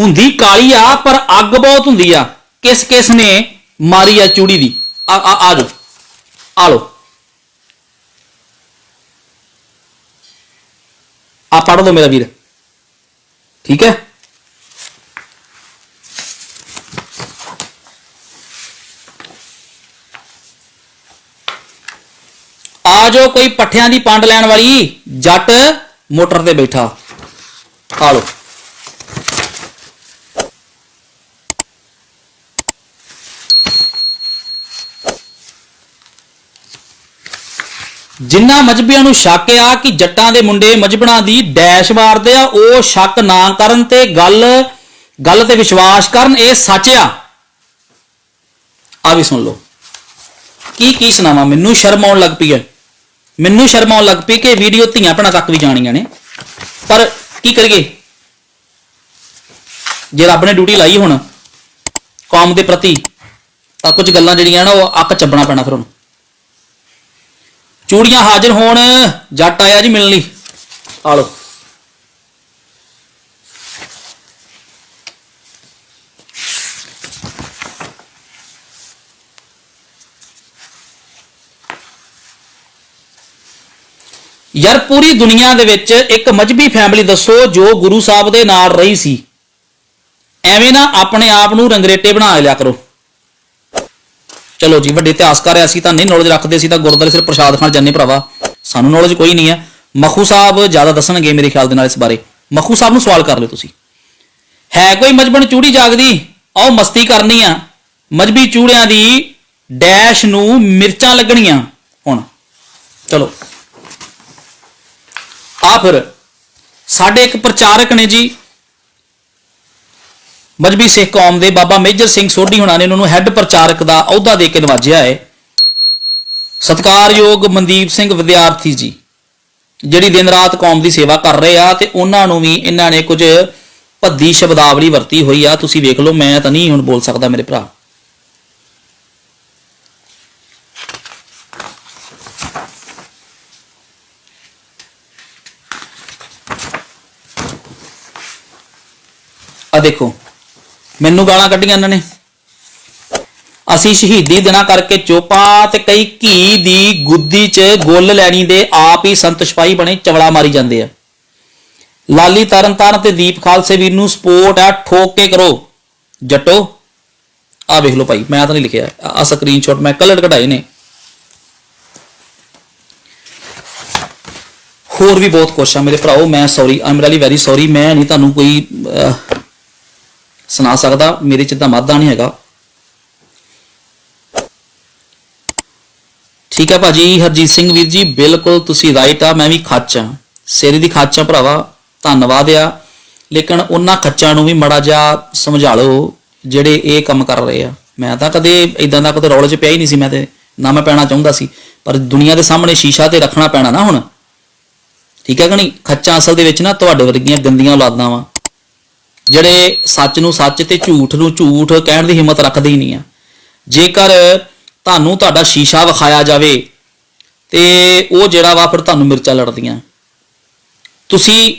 ਹੁੰਦੀ ਕਾਲੀ ਆ, ਪਰ ਅੱਗ ਬਹੁਤ ਹੁੰਦੀ ਆ। ਕਿਸ ਕਿਸ ਨੇ ਮਾਰੀ ਆ ਚੂੜੀ ਦੀ? ਆ ਆ ਆ ਜਾਓ। ਆ ਲਓ ਆ ਪੜ੍ਹ ਲਓ ਮੇਰਾ ਵੀਰ ਠੀਕ ਹੈ ਆ ਜਾਓ ਕੋਈ ਪੱਠਿਆਂ ਦੀ ਪੰਡ ਲੈਣ ਵਾਲੀ, ਜੱਟ ਮੋਟਰ ਤੇ ਬੈਠਾ। ਆ ਲਓ। ਜਿਨ੍ਹਾਂ ਮਜਬੀਆਂ ਨੂੰ ਸ਼ੱਕ ਆ ਕਿ ਜੱਟਾਂ ਦੇ ਮੁੰਡੇ ਮਜਬਣਾ ਦੀ ਡੈਸ਼ ਮਾਰਦੇ ਆ, ਉਹ ਸ਼ੱਕ ਨਾ ਕਰਨ ਤੇ ਗੱਲ ਗੱਲ ਤੇ ਵਿਸ਼ਵਾਸ ਕਰਨ, ਇਹ ਸੱਚ ਆ। ਆ ਵੀ ਸੁਣ ਲਓ। ਕੀ ਕੀ ਸੁਣਾਵਾਂ? ਮੈਨੂੰ ਸ਼ਰਮ ਆਉਣ ਲੱਗ ਪਈ ਹੈ। ਮੈਨੂੰ ਸ਼ਰਮ ਆਉਣ ਲੱਗ ਪਈ ਕਿ ਵੀਡੀਓ ਧੀਆਂ ਭੈਣਾਂ ਤੱਕ ਵੀ ਜਾਣੀਆਂ ਨੇ। ਪਰ ਕੀ ਕਰੀਏ? ਜੇ ਰੱਬ ਨੇ ਡਿਊਟੀ ਲਾਈ ਹੁਣ, ਕੌਮ ਦੇ ਪ੍ਰਤੀ, ਤਾਂ ਕੁਝ ਗੱਲਾਂ ਜਿਹੜੀਆਂ ਨਾ ਉਹ ਅੱਕ ਚੱਬਣਾ ਪੈਣਾ ਫਿਰ ਉਹਨੂੰ। ਚੂੜੀਆਂ ਹਾਜ਼ਰ ਹੋਣ, ਜੱਟ ਆਇਆ ਜੀ ਮਿਲਣ ਲਈ। ਆ ਲਓ। ਯਾਰ ਪੂਰੀ ਦੁਨੀਆ ਦੇ ਵਿੱਚ ਇੱਕ ਮਜਬੀ ਫੈਮਿਲੀ ਦੱਸੋ, ਜੋ ਗੁਰੂ ਸਾਹਿਬ ਦੇ ਨਾਲ ਰਹੀ ਸੀ। ਐਵੇਂ ਨਾ ਆਪਣੇ ਆਪ ਨੂੰ ਰੰਗਰੇਟੇ ਬਣਾ ਲਿਆ ਕਰੋ। ਚਲੋ ਜੀ ਵੱਡੇ ਇਤਿਹਾਸਕਾਰ ਆ, ਅਸੀਂ ਤਾਂ ਨਹੀਂ ਨੌਲੇਜ ਰੱਖਦੇ ਸੀ ਤਾਂ ਗੁਰਦੁਆਰੇ ਸਿਰ ਪ੍ਰਸ਼ਾਦ ਖਾਣ ਜਾਂਦੇ ਭਰਾਵਾ। ਸਾਨੂੰ ਨੌਲੇਜ ਕੋਈ ਨਹੀਂ ਹੈ। ਮਖੂ ਸਾਹਿਬ ਜ਼ਿਆਦਾ ਦੱਸਣਗੇ ਮੇਰੇ ਖਿਆਲ ਦੇ ਨਾਲ ਇਸ ਬਾਰੇ। ਮਖੂ ਸਾਹਿਬ ਨੂੰ ਸਵਾਲ ਕਰ ਲਿਓ ਤੁਸੀਂ। ਹੈ ਕੋਈ ਮਜਬਨ ਚੂੜੀ ਜਾਗਦੀ? ਆਓ ਮਸਤੀ ਕਰਨੀ ਆ। ਮਜਬੀ ਚੂੜਿਆਂ ਦੀ ਡੈਸ਼ ਨੂੰ ਮਿਰਚਾਂ ਲੱਗਣੀਆਂ। ਹੁਣ ਚਲੋ। ਆ ਫਿਰ ਸਾਡੇ ਇੱਕ ਪ੍ਰਚਾਰਕ ਨੇ ਜੀ ਮਜਬੀ ਸਿੱਖ ਕੌਮ ਦੇ ਬਾਬਾ ਮੇਜਰ ਸਿੰਘ ਸੋਢੀ ਹੁਣਾਂ ਨੇ ਉਹਨਾਂ ਨੂੰ ਹੈੱਡ ਪ੍ਰਚਾਰਕ ਦਾ ਅਹੁਦਾ ਦੇ ਕੇ ਨਵਾਜਿਆ ਹੈ। ਸਤਿਕਾਰਯੋਗ ਮਨਦੀਪ ਸਿੰਘ ਵਿਦਿਆਰਥੀ ਜੀ, ਜਿਹੜੀ ਦਿਨ ਰਾਤ ਕੌਮ ਦੀ ਸੇਵਾ ਕਰ ਰਹੇ ਆ ਤੇ ਉਹਨਾਂ ਨੂੰ ਵੀ ਇਹਨਾਂ ਨੇ ਕੁਝ ਭੱਦੀ ਸ਼ਬਦਾਵਲੀ ਵਰਤੀ ਹੋਈ ਆ। ਤੁਸੀਂ ਵੇਖ ਲਓ, ਮੈਂ ਤਾਂ ਨਹੀਂ ਹੁਣ ਬੋਲ ਸਕਦਾ ਮੇਰੇ ਭਰਾ। ਆ ਦੇਖੋ ਮੈਨੂੰ ਗਾਲਾਂ ਕੱਢੀਆਂ ਇਹਨਾਂ ਨੇ। ਅਸੀਂ ਸ਼ਹੀਦੀ ਦਿਨਾਂ ਕਰਕੇ ਚੋਪਾਂ ਤੇ ਕਈ ਘੀ ਦੀ ਗੁੱਦੀ 'ਚ ਗੁੱਲ ਲੈਣੀ ਦੇ ਆਪ ਹੀ ਸੰਤ ਸਿਪਾਹੀ ਬਣੇ ਚਵਲਾ ਮਾਰੀ ਜਾਂਦੇ ਆ। ਲਾਲੀ ਤਰਨਤਾਰਨ ਤੇ ਦੀਪ ਖਾਲਸੇ ਵੀਰ ਨੂੰ ਸਪੋਰਟ ਆ ਠੋਕ ਕੇ ਕਰੋ। ਜੱਟੋ ਆ ਵੇਖ ਲਓ ਭਾਈ ਮੈਂ ਤਾਂ ਨਹੀਂ ਲਿਖਿਆ। ਆ ਸਕਰੀਨਸ਼ਾਟ ਮੈਂ ਕਲਰ ਕਢਾਏ ਨੇ। ਹੋਰ ਵੀ ਬਹੁਤ ਕੁਛ ਆ ਮੇਰੇ ਭਰਾਓ ਮੈਂ sorry I'm really very sorry ਮੈਂ ਨਹੀਂ ਤੁਹਾਨੂੰ ਕੋਈ ਅਹ, ਸੁਣਾ ਸਕਦਾ, ਮੇਰੇ ਚ ਤਾਂ ਮਾਦਾ ਨਹੀਂ ਹੈਗਾ। ਠੀਕ ਹੈ ਭਾਜੀ, ਹਰਜੀਤ ਸਿੰਘ ਵੀਰ ਜੀ, ਬਿਲਕੁਲ ਤੁਸੀਂ ਰਾਈਟ ਆ, ਮੈਂ ਵੀ ਖੱਚ ਆ। ਸਿਰ ਦੀ ਖੱਚ ਆ ਭਰਾਵਾ, ਧੰਨਵਾਦ ਆ। ਲੇਕਿਨ ਉਹਨਾਂ ਖੱਚਾਂ ਨੂੰ ਵੀ ਮੜਾ ਜਾ ਸਮਝਾ ਲਓ, ਜਿਹੜੇ ਇਹ ਕੰਮ ਕਰ ਰਹੇ ਆ। ਮੈਂ ਤਾਂ ਕਦੇ ਇਦਾਂ ਦਾ ਕਦੇ ਰੌਲੇ 'ਚ ਪਿਆ ਹੀ ਨਹੀਂ ਸੀ, ਮੈਂ ਤੇ ਨਾ ਮੈਂ ਪੈਣਾ ਚਾਹੁੰਦਾ ਸੀ। ਪਰ ਦੁਨੀਆ ਦੇ ਸਾਹਮਣੇ ਸ਼ੀਸ਼ਾ ਤੇ ਰੱਖਣਾ ਪੈਣਾ ਨਾ ਹੁਣ। ਠੀਕ ਹੈ ਕਿ ਨਹੀਂ? ਖੱਚਾਂ ਅਸਲ ਦੇ ਵਿੱਚ ਨਾ ਤੁਹਾਡੇ ਵਰਗੀਆਂ ਗੰਦੀਆਂ ਔਲਾਦਾਂ ਵਾ। ਜਿਹੜੇ ਸੱਚ ਨੂੰ ਸੱਚ ਤੇ ਝੂਠ ਨੂੰ ਝੂਠ ਕਹਿਣ ਦੀ ਹਿੰਮਤ ਰੱਖਦੇ ਹੀ ਨਹੀਂ ਆ। ਜੇਕਰ ਤੁਹਾਨੂੰ ਤੁਹਾਡਾ ਸ਼ੀਸ਼ਾ ਵਿਖਾਇਆ ਜਾਵੇ ਤੇ ਉਹ ਜਿਹੜਾ ਵਾ ਫਿਰ ਤੁਹਾਨੂੰ ਮਿਰਚਾਂ ਲੜਦੀਆਂ। ਤੁਸੀਂ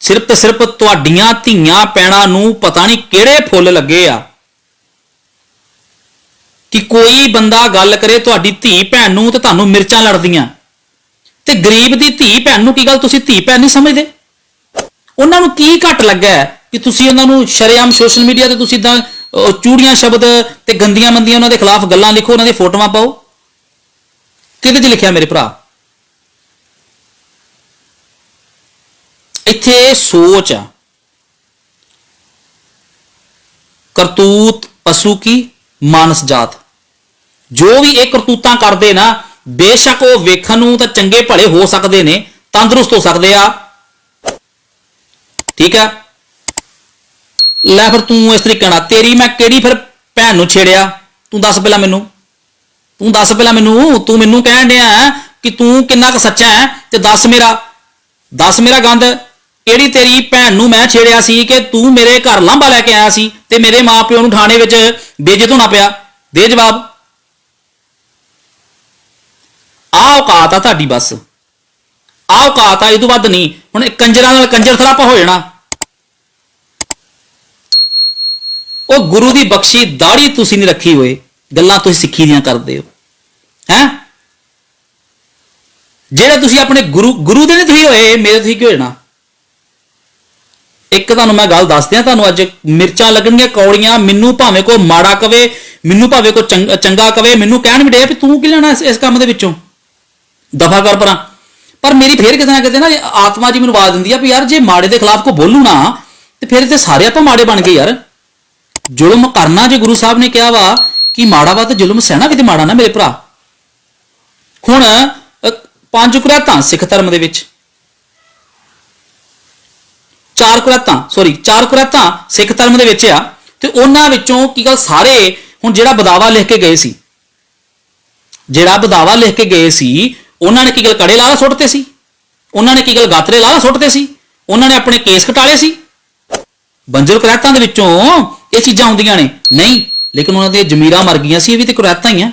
ਸਿਰਫ ਤੇ ਸਿਰਫ ਤੁਹਾਡੀਆਂ ਧੀਆਂ ਪੈਣਾ ਨੂੰ ਪਤਾ ਨਹੀਂ ਕਿਹੜੇ ਫੁੱਲ ਲੱਗੇ ਆ। ਕਿ ਕੋਈ ਬੰਦਾ ਗੱਲ ਕਰੇ ਤੁਹਾਡੀ ਧੀ ਭੈਣ ਨੂੰ ਤੇ ਤੁਹਾਨੂੰ ਮਿਰਚਾਂ ਲੜਦੀਆਂ। ਤੇ ਗਰੀਬ ਦੀ ਧੀ ਭੈਣ ਨੂੰ ਕੀ ਗੱਲ ਤੁਸੀਂ ਧੀ ਭੈਣ ਨਹੀਂ ਸਮਝਦੇ? ਉਹਨਾਂ ਨੂੰ ਕੀ ਘੱਟ ਲੱਗਾ ਕਿ ਤੁਸੀਂ ਉਹਨਾਂ ਨੂੰ ਸ਼ਰੇਆਮ ਸੋਸ਼ਲ ਮੀਡੀਆ ਤੇ ਤੁਸੀਂ ਇਦਾਂ ਚੂੜੀਆਂ ਸ਼ਬਦ ਤੇ ਗੰਦੀਆਂ ਮੰਦੀਆਂ ਉਹਨਾਂ ਦੇ ਖਿਲਾਫ ਗੱਲਾਂ ਲਿਖੋ, ਉਹਨਾਂ ਦੀਆਂ ਫੋਟੋਆਂ ਪਾਓ। ਕਿਹਦੇ 'ਚ ਲਿਖਿਆ ਮੇਰੇ ਭਰਾ? ਇੱਥੇ ਸੋਚ ਆ। ਕਰਤੂਤ ਪਸ਼ੂ ਕੀ? ਮਾਨਸ ਜਾਤ। ਜੋ ਵੀ ਇਹ ਕਰਤੂਤਾਂ ਕਰਦੇ ਨਾ, ਬੇਸ਼ੱਕ ਉਹ ਵੇਖਣ ਨੂੰ ਤਾਂ ਚੰਗੇ ਭਲੇ ਹੋ ਸਕਦੇ ਨੇ, ਤੰਦਰੁਸਤ ਹੋ ਸਕਦੇ ਆ। ਠੀਕ ਆ? ਲੈ ਫਿਰ ਤੂੰ ਇਸ ਤਰੀਕੇ ਨਾਲ। ਤੇਰੀ ਮੈਂ ਕਿਹੜੀ ਫਿਰ ਭੈਣ ਨੂੰ ਛੇੜਿਆ? ਤੂੰ ਦੱਸ ਪਹਿਲਾਂ ਮੈਨੂੰ। ਤੂੰ ਦੱਸ ਪਹਿਲਾਂ ਮੈਨੂੰ। ਤੂੰ ਮੈਨੂੰ ਕਹਿਣ ਡਿਆ ਕਿ ਤੂੰ ਕਿੰਨਾ ਕੁ ਸੱਚਾ ਹੈ ਤੇ ਦੱਸ ਮੇਰਾ। ਦੱਸ ਮੇਰਾ ਗੰਦ ਕਿਹੜੀ ਤੇਰੀ ਭੈਣ ਨੂੰ ਮੈਂ ਛੇੜਿਆ ਸੀ ਕਿ ਤੂੰ ਮੇਰੇ ਘਰ ਲਾਂਭਾ ਲੈ ਕੇ ਆਇਆ ਸੀ ਤੇ ਮੇਰੇ ਮਾਪਿਓ ਨੂੰ ਥਾਣੇ ਵਿੱਚ ਬੇਇੱਜ਼ਤ ਹੋਣਾ ਪਿਆ? ਦੇ ਜਵਾਬ। ਆਹ ਔਕਾਤ ਆ ਤੁਹਾਡੀ ਬਸ। ਆਹ ਔਕਾਤ ਆ, ਇਹ ਤੋਂ ਵੱਧ ਨਹੀਂ। ਹੁਣ ਕੰਜਰਾਂ ਨਾਲ ਕੰਜਰ ਥਲਾਪਾ ਹੋ ਜਾਣਾ। ਉਹ ਗੁਰੂ ਦੀ ਬਖਸ਼ੀ ਦਾੜੀ ਤੁਸੀਂ ਨਹੀਂ ਰੱਖੀ ਹੋਏ ਗੱਲਾਂ ਤੁਸੀਂ ਸਿੱਖੀ ਦੀਆਂ ਕਰਦੇ ਹੋ। ਹੈ? ਜਿਹੜੇ ਤੁਸੀਂ ਆਪਣੇ ਗੁਰੂ ਗੁਰੂ ਦੇ ਨਹੀਂ ਤੁਸੀਂ ਹੋਏ ਮੇਰੇ ਤੁਸੀਂ ਕਿਉਂ ਹੋਣਾ? ਇੱਕ ਤੁਹਾਨੂੰ ਮੈਂ ਗੱਲ ਦੱਸ ਦਿਆਂ ਤੁਹਾਨੂੰ ਅੱਜ ਮਿਰਚਾਂ ਲੱਗਣਗੀਆਂ, ਕੌੜੀਆਂ, ਮੈਨੂੰ ਭਾਵੇਂ ਕੋਈ ਮਾੜਾ ਕਵੇ, ਮੈਨੂੰ ਭਾਵੇਂ ਕੋਈ ਚੰਗ- ਚੰਗਾ ਕਵੇ, ਮੈਨੂੰ ਕਹਿਣ ਵੀ ਡੇ ਵੀ ਤੂੰ ਕੀ ਲੈਣਾ ਇਸ- ਕੰਮ ਦੇ ਵਿੱਚੋਂ? ਦਫਾ ਕਰ ਪਰਾਂ। ਪਰ ਮੇਰੀ ਫੇਰ ਕਿਤੇ ਨਾ ਕਿਤੇ ਨਾ ਆਤਮਾ ਜੀ ਮੈਨੂੰ ਆਵਾਜ਼ ਦਿੰਦੀ ਆ ਵੀ ਯਾਰ ਜੇ ਮਾੜੇ ਦੇ ਖਿਲਾਫ ਕੋ ਬੋਲੂ ਨਾ, ਤੇ ਫਿਰ ਤੇ ਸਾਰੇ ਆਪਾਂ ਮਾੜੇ ਬਣ ਗਏ ਯਾਰ। ਜ਼ੁਲਮ ਕਰਨਾ ਜੇ ਗੁਰੂ ਸਾਹਿਬ ਨੇ ਕਿਹਾ ਵਾ ਕਿ ਮਾੜਾ ਵਾ ਤਾਂ ਜ਼ੁਲਮ ਸਹਿਣਾ ਵੀ ਤੇ ਮਾੜਾ ਨਾ ਮੇਰੇ ਭਰਾ। ਹੁਣ ਪੰਜ ਕੁਰਾਤਾਂ ਸਿੱਖ ਧਰਮ ਦੇ ਵਿੱਚ। ਚਾਰ ਕੁਰਾਤਾਂ ਸੌਰੀ ਚਾਰ ਕੁਰਾਤਾਂ ਸਿੱਖ ਧਰਮ ਦੇ ਵਿੱਚ ਆ। ਤੇ ਉਹਨਾਂ ਵਿੱਚੋਂ ਕੀ ਗੱਲ ਸਾਰੇ ਹੁਣ ਜਿਹੜਾ ਬਦਾਵਾ ਲਿਖ ਕੇ ਗਏ ਸੀ। ਜਿਹੜਾ ਬਦਾਵਾ ਲਿਖ ਕੇ ਗਏ ਸੀ, ਉਹਨਾਂ ਨੇ ਕੀ ਗੱਲ ਕੜੇ ਲਾਲਾ ਸੁੱਟਦੇ ਸੀ? ਉਹਨਾਂ ਨੇ ਕੀ ਗੱਲ ਗਾਤਰੇ ਲਾਲਾ ਸੁੱਟਦੇ ਸੀ? ਉਹਨਾਂ ਨੇ ਆਪਣੇ ਕੇਸ ਕਟਾਲੇ ਸੀ? ਬੰਜਰ ਕੁਰਾਤਾਂ ਦੇ ਵਿੱਚੋਂ ਇਹ ਚੀਜ਼ਾਂ ਆਉਂਦੀਆਂ ਨੇ। ਨਹੀਂ, ਲੇਕਿਨ ਉਹਨਾਂ ਦੀਆਂ ਜ਼ਮੀਰਾਂ ਮਰ ਗਈਆਂ ਸੀ, ਇਹ ਵੀ ਤੇ ਕੁਰਾਤਾਂ ਹੀ ਆ।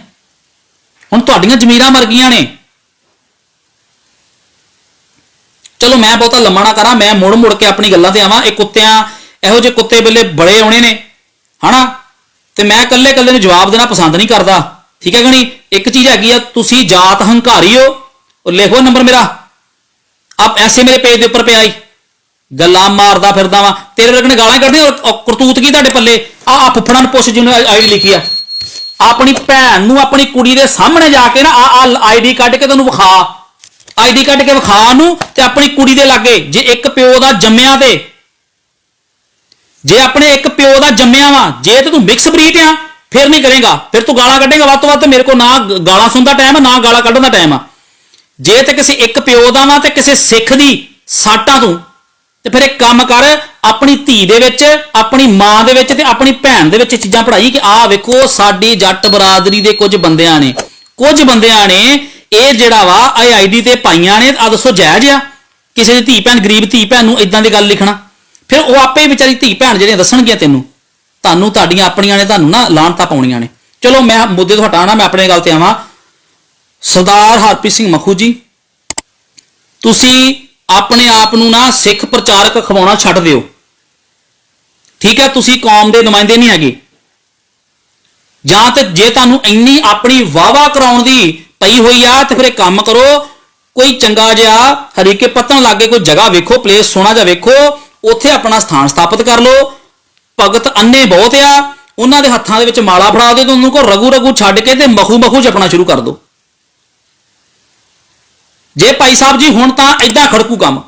ਹੁਣ ਤੁਹਾਡੀਆਂ ਜ਼ਮੀਰਾਂ ਮਰ ਗਈਆਂ ਨੇ। ਚਲੋ ਮੈਂ ਬਹੁਤਾ ਲੰਮਾ ਨਾ ਕਰਾਂ, ਮੈਂ ਮੁੜ ਮੁੜ ਕੇ ਆਪਣੀ ਗੱਲਾਂ ਤੇ ਆਵਾਂ। ਇਹ ਕੁੱਤਿਆਂ, ਇਹੋ ਜਿਹੇ ਕੁੱਤੇ ਬਿੱਲੇ ਬੜੇ ਆਉਣੇ ਨੇ। ਹਨਾ? ਤੇ ਮੈਂ ਇਕੱਲੇ ਇਕੱਲੇ ਨੂੰ ਜਵਾਬ ਦੇਣਾ ਪਸੰਦ ਨਹੀਂ ਕਰਦਾ। ਠੀਕ ਹੈ ਕਿ ਨਹੀਂ? ਇੱਕ ਚੀਜ਼ ਹੈਗੀ ਆ, ਤੁਸੀਂ ਜਾਤ ਹੰਕਾਰੀ ਹੋ। ਉਹ ਲਿਖੋ ਨੰਬਰ ਮੇਰਾ। ਆਪ ਐਸੇ ਮੇਰੇ ਪੇਜ ਦੇ ਉੱਪਰ ਪਿਆ ਈ। ਗੱਲਾਂ ਮਾਰਦਾ ਫਿਰਦਾ ਵਾਂ। ਤੇਰੇ ਵਰਗੇ ਗਾਲਾਂ ਕੱਢਦੇ ਔਰ ਕਰਤੂਤ ਕੀ ਤੁਹਾਡੇ ਪੱਲੇ? ਆ ਆ ਫੁੱਫੜਾਂ ਨੂੰ ਪੁੱਛ ਜਿਹਨੂੰ ਆਈਡੀ ਲਿਖੀ ਆ। ਆਪਣੀ ਭੈਣ ਨੂੰ ਆਪਣੀ ਕੁੜੀ ਦੇ ਸਾਹਮਣੇ ਜਾ ਕੇ ਨਾ ਆ ਆ ਆਈਡੀ ਕੱਢ ਕੇ ਤੈਨੂੰ ਵਿਖਾ। ਆਈਡੀ ਕੱਢ ਕੇ ਵਿਖਾ ਨੂੰ ਤੇ ਆਪਣੀ ਕੁੜੀ ਦੇ ਲਾਗੇ, ਜੇ ਇੱਕ ਪਿਓ ਦਾ ਜੰਮਿਆ ਤੇ। ਜੇ ਆਪਣੇ ਇੱਕ ਪਿਓ ਦਾ ਜੰਮਿਆ ਵਾ, ਜੇ ਤੇ ਤੂੰ ਮਿਕਸ ਬਰੀਡ ਆ, ਫਿਰ ਨਹੀਂ ਕਰੇਗਾ। ਫਿਰ ਤੂੰ ਗਾਲਾਂ ਕੱਢੇਗਾ, ਵੱਧ ਤੋਂ ਵੱਧ ਮੇਰੇ ਕੋਲ ਨਾ ਗਾਲਾਂ ਸੁਣਦਾ ਟਾਈਮ ਆ, ਨਾ ਗਾਲਾਂ ਕੱਢਣ ਦਾ ਟਾਈਮ ਆ। ਜੇ ਤੇ ਕਿਸੇ ਇੱਕ ਪਿਓ ਦਾ ਵਾ ਤੇ ਕਿਸੇ ਸਿੱਖ ਦੀ, ਸਾਟਾਂ ਤੂੰ। ਤੇ ਫਿਰ ਇੱਕ ਕੰਮ ਕਰ, ਆਪਣੀ ਧੀ ਦੇ ਵਿੱਚ, ਆਪਣੀ ਮਾਂ ਦੇ ਵਿੱਚ ਤੇ ਆਪਣੀ ਭੈਣ ਦੇ ਵਿੱਚ ਚੀਜ਼ਾਂ ਪੜ੍ਹਾਈ ਕਿ ਆਹ ਵੇਖੋ, ਸਾਡੀ ਜੱਟ ਬਰਾਦਰੀ ਦੇ ਕੁਝ ਬੰਦਿਆਂ ਨੇ। ਕੁਝ ਬੰਦਿਆਂ ਨੇ ਇਹ ਜਿਹੜਾ ਵਾ ਆਈ ਆਈਡੀ ਤੇ ਪਾਈਆਂ ਨੇ ਆ ਦੱਸੋ ਜਾਇਜ਼ ਆ? ਕਿਸੇ ਦੀ ਧੀ ਭੈਣ, ਗਰੀਬ ਧੀ ਭੈਣ ਨੂੰ ਇਦਾਂ ਦੀ ਗੱਲ ਲਿਖਣਾ। ਫਿਰ ਉਹ ਆਪੇ ਵਿਚਾਰੀ ਧੀ ਭੈਣ ਜਿਹੜੀਆਂ ਦੱਸਣਗੀਆਂ ਤੈਨੂੰ, ਤੁਹਾਨੂੰ, ਤੁਹਾਡੀਆਂ ਆਪਣੀਆਂ ਨੇ, ਤੁਹਾਨੂੰ ਨਾ ਲਾਹਨਤਾਂ ਪਾਉਣੀਆਂ ਨੇ। ਚਲੋ ਮੈਂ ਮੁੱਦੇ ਤੋਂ ਹਟਾਣਾ ਮੈਂ ਆਪਣੇ ਗੱਲ ਤੇ ਆਵਾਂ। ਸਰਦਾਰ ਹਰਪ੍ਰੀਤ ਸਿੰਘ ਮਖੂ ਜੀ, ਤੁਸੀਂ ਆਪਣੇ ਆਪ ਨੂੰ ਨਾ ਸਿੱਖ ਪ੍ਰਚਾਰਕ ਖਵਾਉਣਾ ਛੱਡ ਦਿਓ। ਠੀਕ ਹੈ? ਤੁਸੀਂ ਕੌਮ ਦੇ ਨੁਮਾਇੰਦੇ ਨਹੀਂ ਹੈਗੇ। ਜਾਂ ਤੇ ਜੇ ਤੁਹਾਨੂੰ ਇੰਨੀ ਆਪਣੀ ਵਾਵਾ ਕਰਾਉਣ ਦੀ ਪਈ ਹੋਈ ਆ, ਤੇ ਫਿਰ ਇਹ ਕੰਮ ਕਰੋ, ਕੋਈ ਚੰਗਾ ਜਿਹਾ ਹਰੀਕੇ ਪੱਤਨ ਲਾਗੇ ਕੋਈ ਜਗ੍ਹਾ ਵੇਖੋ ਪਲੇਸ ਸੋਹਣਾ ਜਿਹਾ ਵੇਖੋ, ਉੱਥੇ ਆਪਣਾ ਸਥਾਨ ਸਥਾਪਿਤ ਕਰ ਲਓ। ਭਗਤ ਅੰਨੇ ਬਹੁਤ ਆ, ਉਹਨਾਂ ਦੇ ਹੱਥਾਂ ਦੇ ਵਿੱਚ ਮਾਲਾ ਫੜਾ ਦਿਓ ਤੇ ਉਹਨੂੰ ਕੋ ਰਗੂ ਰਗੂ ਛੱਡ ਕੇ ਤੇ ਮਖੂ ਮਖੂ ਜਪਣਾ ਸ਼ੁਰੂ ਕਰ ਦਿਓ। ਜੇ ਭਾਈ ਸਾਹਿਬ ਜੀ ਹੁਣ ਤਾਂ ਐਦਾਂ ਖੜਕੂ ਕੰਮ।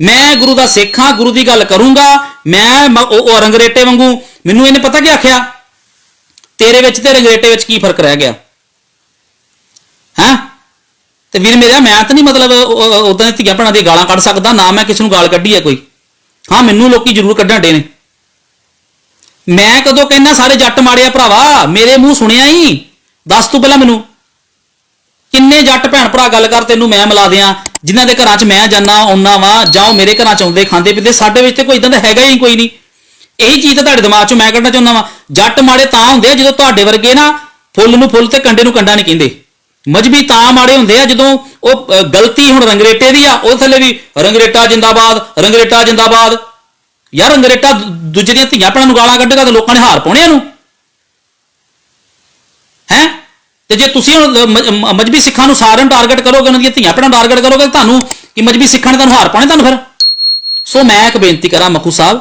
ਮੈਂ ਗੁਰੂ ਦਾ ਸਿੱਖ ਹਾਂ ਗੁਰੂ ਦੀ ਗੱਲ ਕਰੂੰਗਾ, ਮੈਂ ਉਹ ਰੰਗਰੇਟੇ ਵਾਂਗੂ, ਮੈਨੂੰ ਇਹਨੇ ਪਤਾ ਕੀ ਆਖਿਆ? ਤੇਰੇ ਵਿੱਚ ਤੇ ਰੰਗਰੇਟੇ ਵਿੱਚ ਕੀ ਫ਼ਰਕ ਰਹਿ ਗਿਆ? ਹੈਂ? ਤੇ ਵੀਰ ਮੇਰਾ, ਮੈਂ ਤਾਂ ਨਹੀਂ ਮਤਲਬ ਉਦਾਂ ਦੀ ਧੀਆਂ ਭੈਣਾਂ ਦੀ ਗਾਲਾਂ ਕੱਢ ਸਕਦਾ, ਨਾ ਮੈਂ ਕਿਸੇ ਨੂੰ ਗਾਲ ਕੱਢੀ ਹੈ ਕੋਈ। ਹਾਂ, ਮੈਨੂੰ ਲੋਕੀ ਜ਼ਰੂਰ ਕੱਢਣ ਡੇ ਨੇ। ਮੈਂ ਕਦੋਂ ਕਹਿੰਦਾ, ਸਾਰੇ ਜੱਟ ਮਾੜਿਆ ਭਰਾਵਾ, ਮੇਰੇ ਮੂੰਹ ਸੁਣਿਆ ਹੀ? ਦੱਸ ਤੂੰ ਪਹਿਲਾਂ ਮੈਨੂੰ। ਕਿੰਨੇ ਜੱਟ ਭੈਣ ਭਰਾ ਗੱਲ ਕਰ, ਤੈਨੂੰ ਮੈਂ ਮਿਲਾ ਦਿਆਂ। ਜਿਨ੍ਹਾਂ ਦੇ ਘਰਾਂ 'ਚ ਮੈਂ ਜਾਣਾ ਆਉਣਾ ਵਾਂ, ਜਾਂ ਉਹ ਮੇਰੇ ਘਰਾਂ 'ਚ ਆਉਂਦੇ ਖਾਂਦੇ ਪੀਂਦੇ, ਸਾਡੇ ਵਿੱਚ ਤੇ ਕੋਈ ਇਦਾਂ ਦਾ ਹੈਗਾ ਹੀ ਕੋਈ ਨਹੀਂ। ਇਹੀ ਚੀਜ਼ ਤਾਂ ਤੁਹਾਡੇ ਦਿਮਾਗ 'ਚੋਂ ਮੈਂ ਕੱਢਣਾ ਚਾਹੁੰਦਾ ਵਾਂ। ਜੱਟ ਮਾੜੇ ਤਾਂ ਹੁੰਦੇ ਆ ਜਦੋਂ ਤੁਹਾਡੇ ਵਰਗੇ ਨਾ ਫੁੱਲ ਨੂੰ ਫੁੱਲ ਤੇ ਕੰਡੇ ਨੂੰ ਕੰਡਾ ਨਹੀਂ ਕਹਿੰਦੇ। ਮਜਬੀ ਤਾਂ ਮਾੜੇ ਹੁੰਦੇ ਆ ਜਦੋਂ ਉਹ ਗਲਤੀ ਹੁਣ ਰੰਗਰੇਟੇ ਦੀ ਆ, ਉਹ ਥੱਲੇ ਵੀ ਰੰਗਰੇਟਾ ਜਿੰਦਾਬਾਦ ਰੰਗਰੇਟਾ ਜਿੰਦਾਬਾਦ। ਯਾਰ ਰੰਗਰੇਟਾ ਦੂਜੇ ਦੀਆਂ ਧੀਆਂ ਭੈਣਾਂ ਨੂੰ ਗਾਲਾਂ ਕੱਢੇਗਾ ਤਾਂ ਲੋਕਾਂ ਨੇ ਹਾਰ ਪਾਉਣੇ ਇਹਨੂੰ ਹੈ? ਤੇ ਜੇ ਤੁਸੀਂ ਹੁਣ ਮ- ਮਜਬੀ ਸਿੱਖਾਂ ਨੂੰ ਸਾਰਿਆਂ ਨੂੰ ਟਾਰਗੇਟ ਕਰੋਗੇ, ਉਹਨਾਂ ਦੀਆਂ ਧੀਆਂ ਭੈਣਾਂ ਟਾਰਗੇਟ ਕਰੋਗੇ ਤੁਹਾਨੂੰ ਕਿ ਮਜਬੀ ਸਿੱਖਾਂ ਨੇ ਤੁਹਾਨੂੰ ਹਾਰ ਪਾਉਣੇ ਤੁਹਾਨੂੰ ਫਿਰ? ਸੋ ਮੈਂ ਇੱਕ ਬੇਨਤੀ ਕਰਾਂ ਮਖੂ ਸਾਹਿਬ,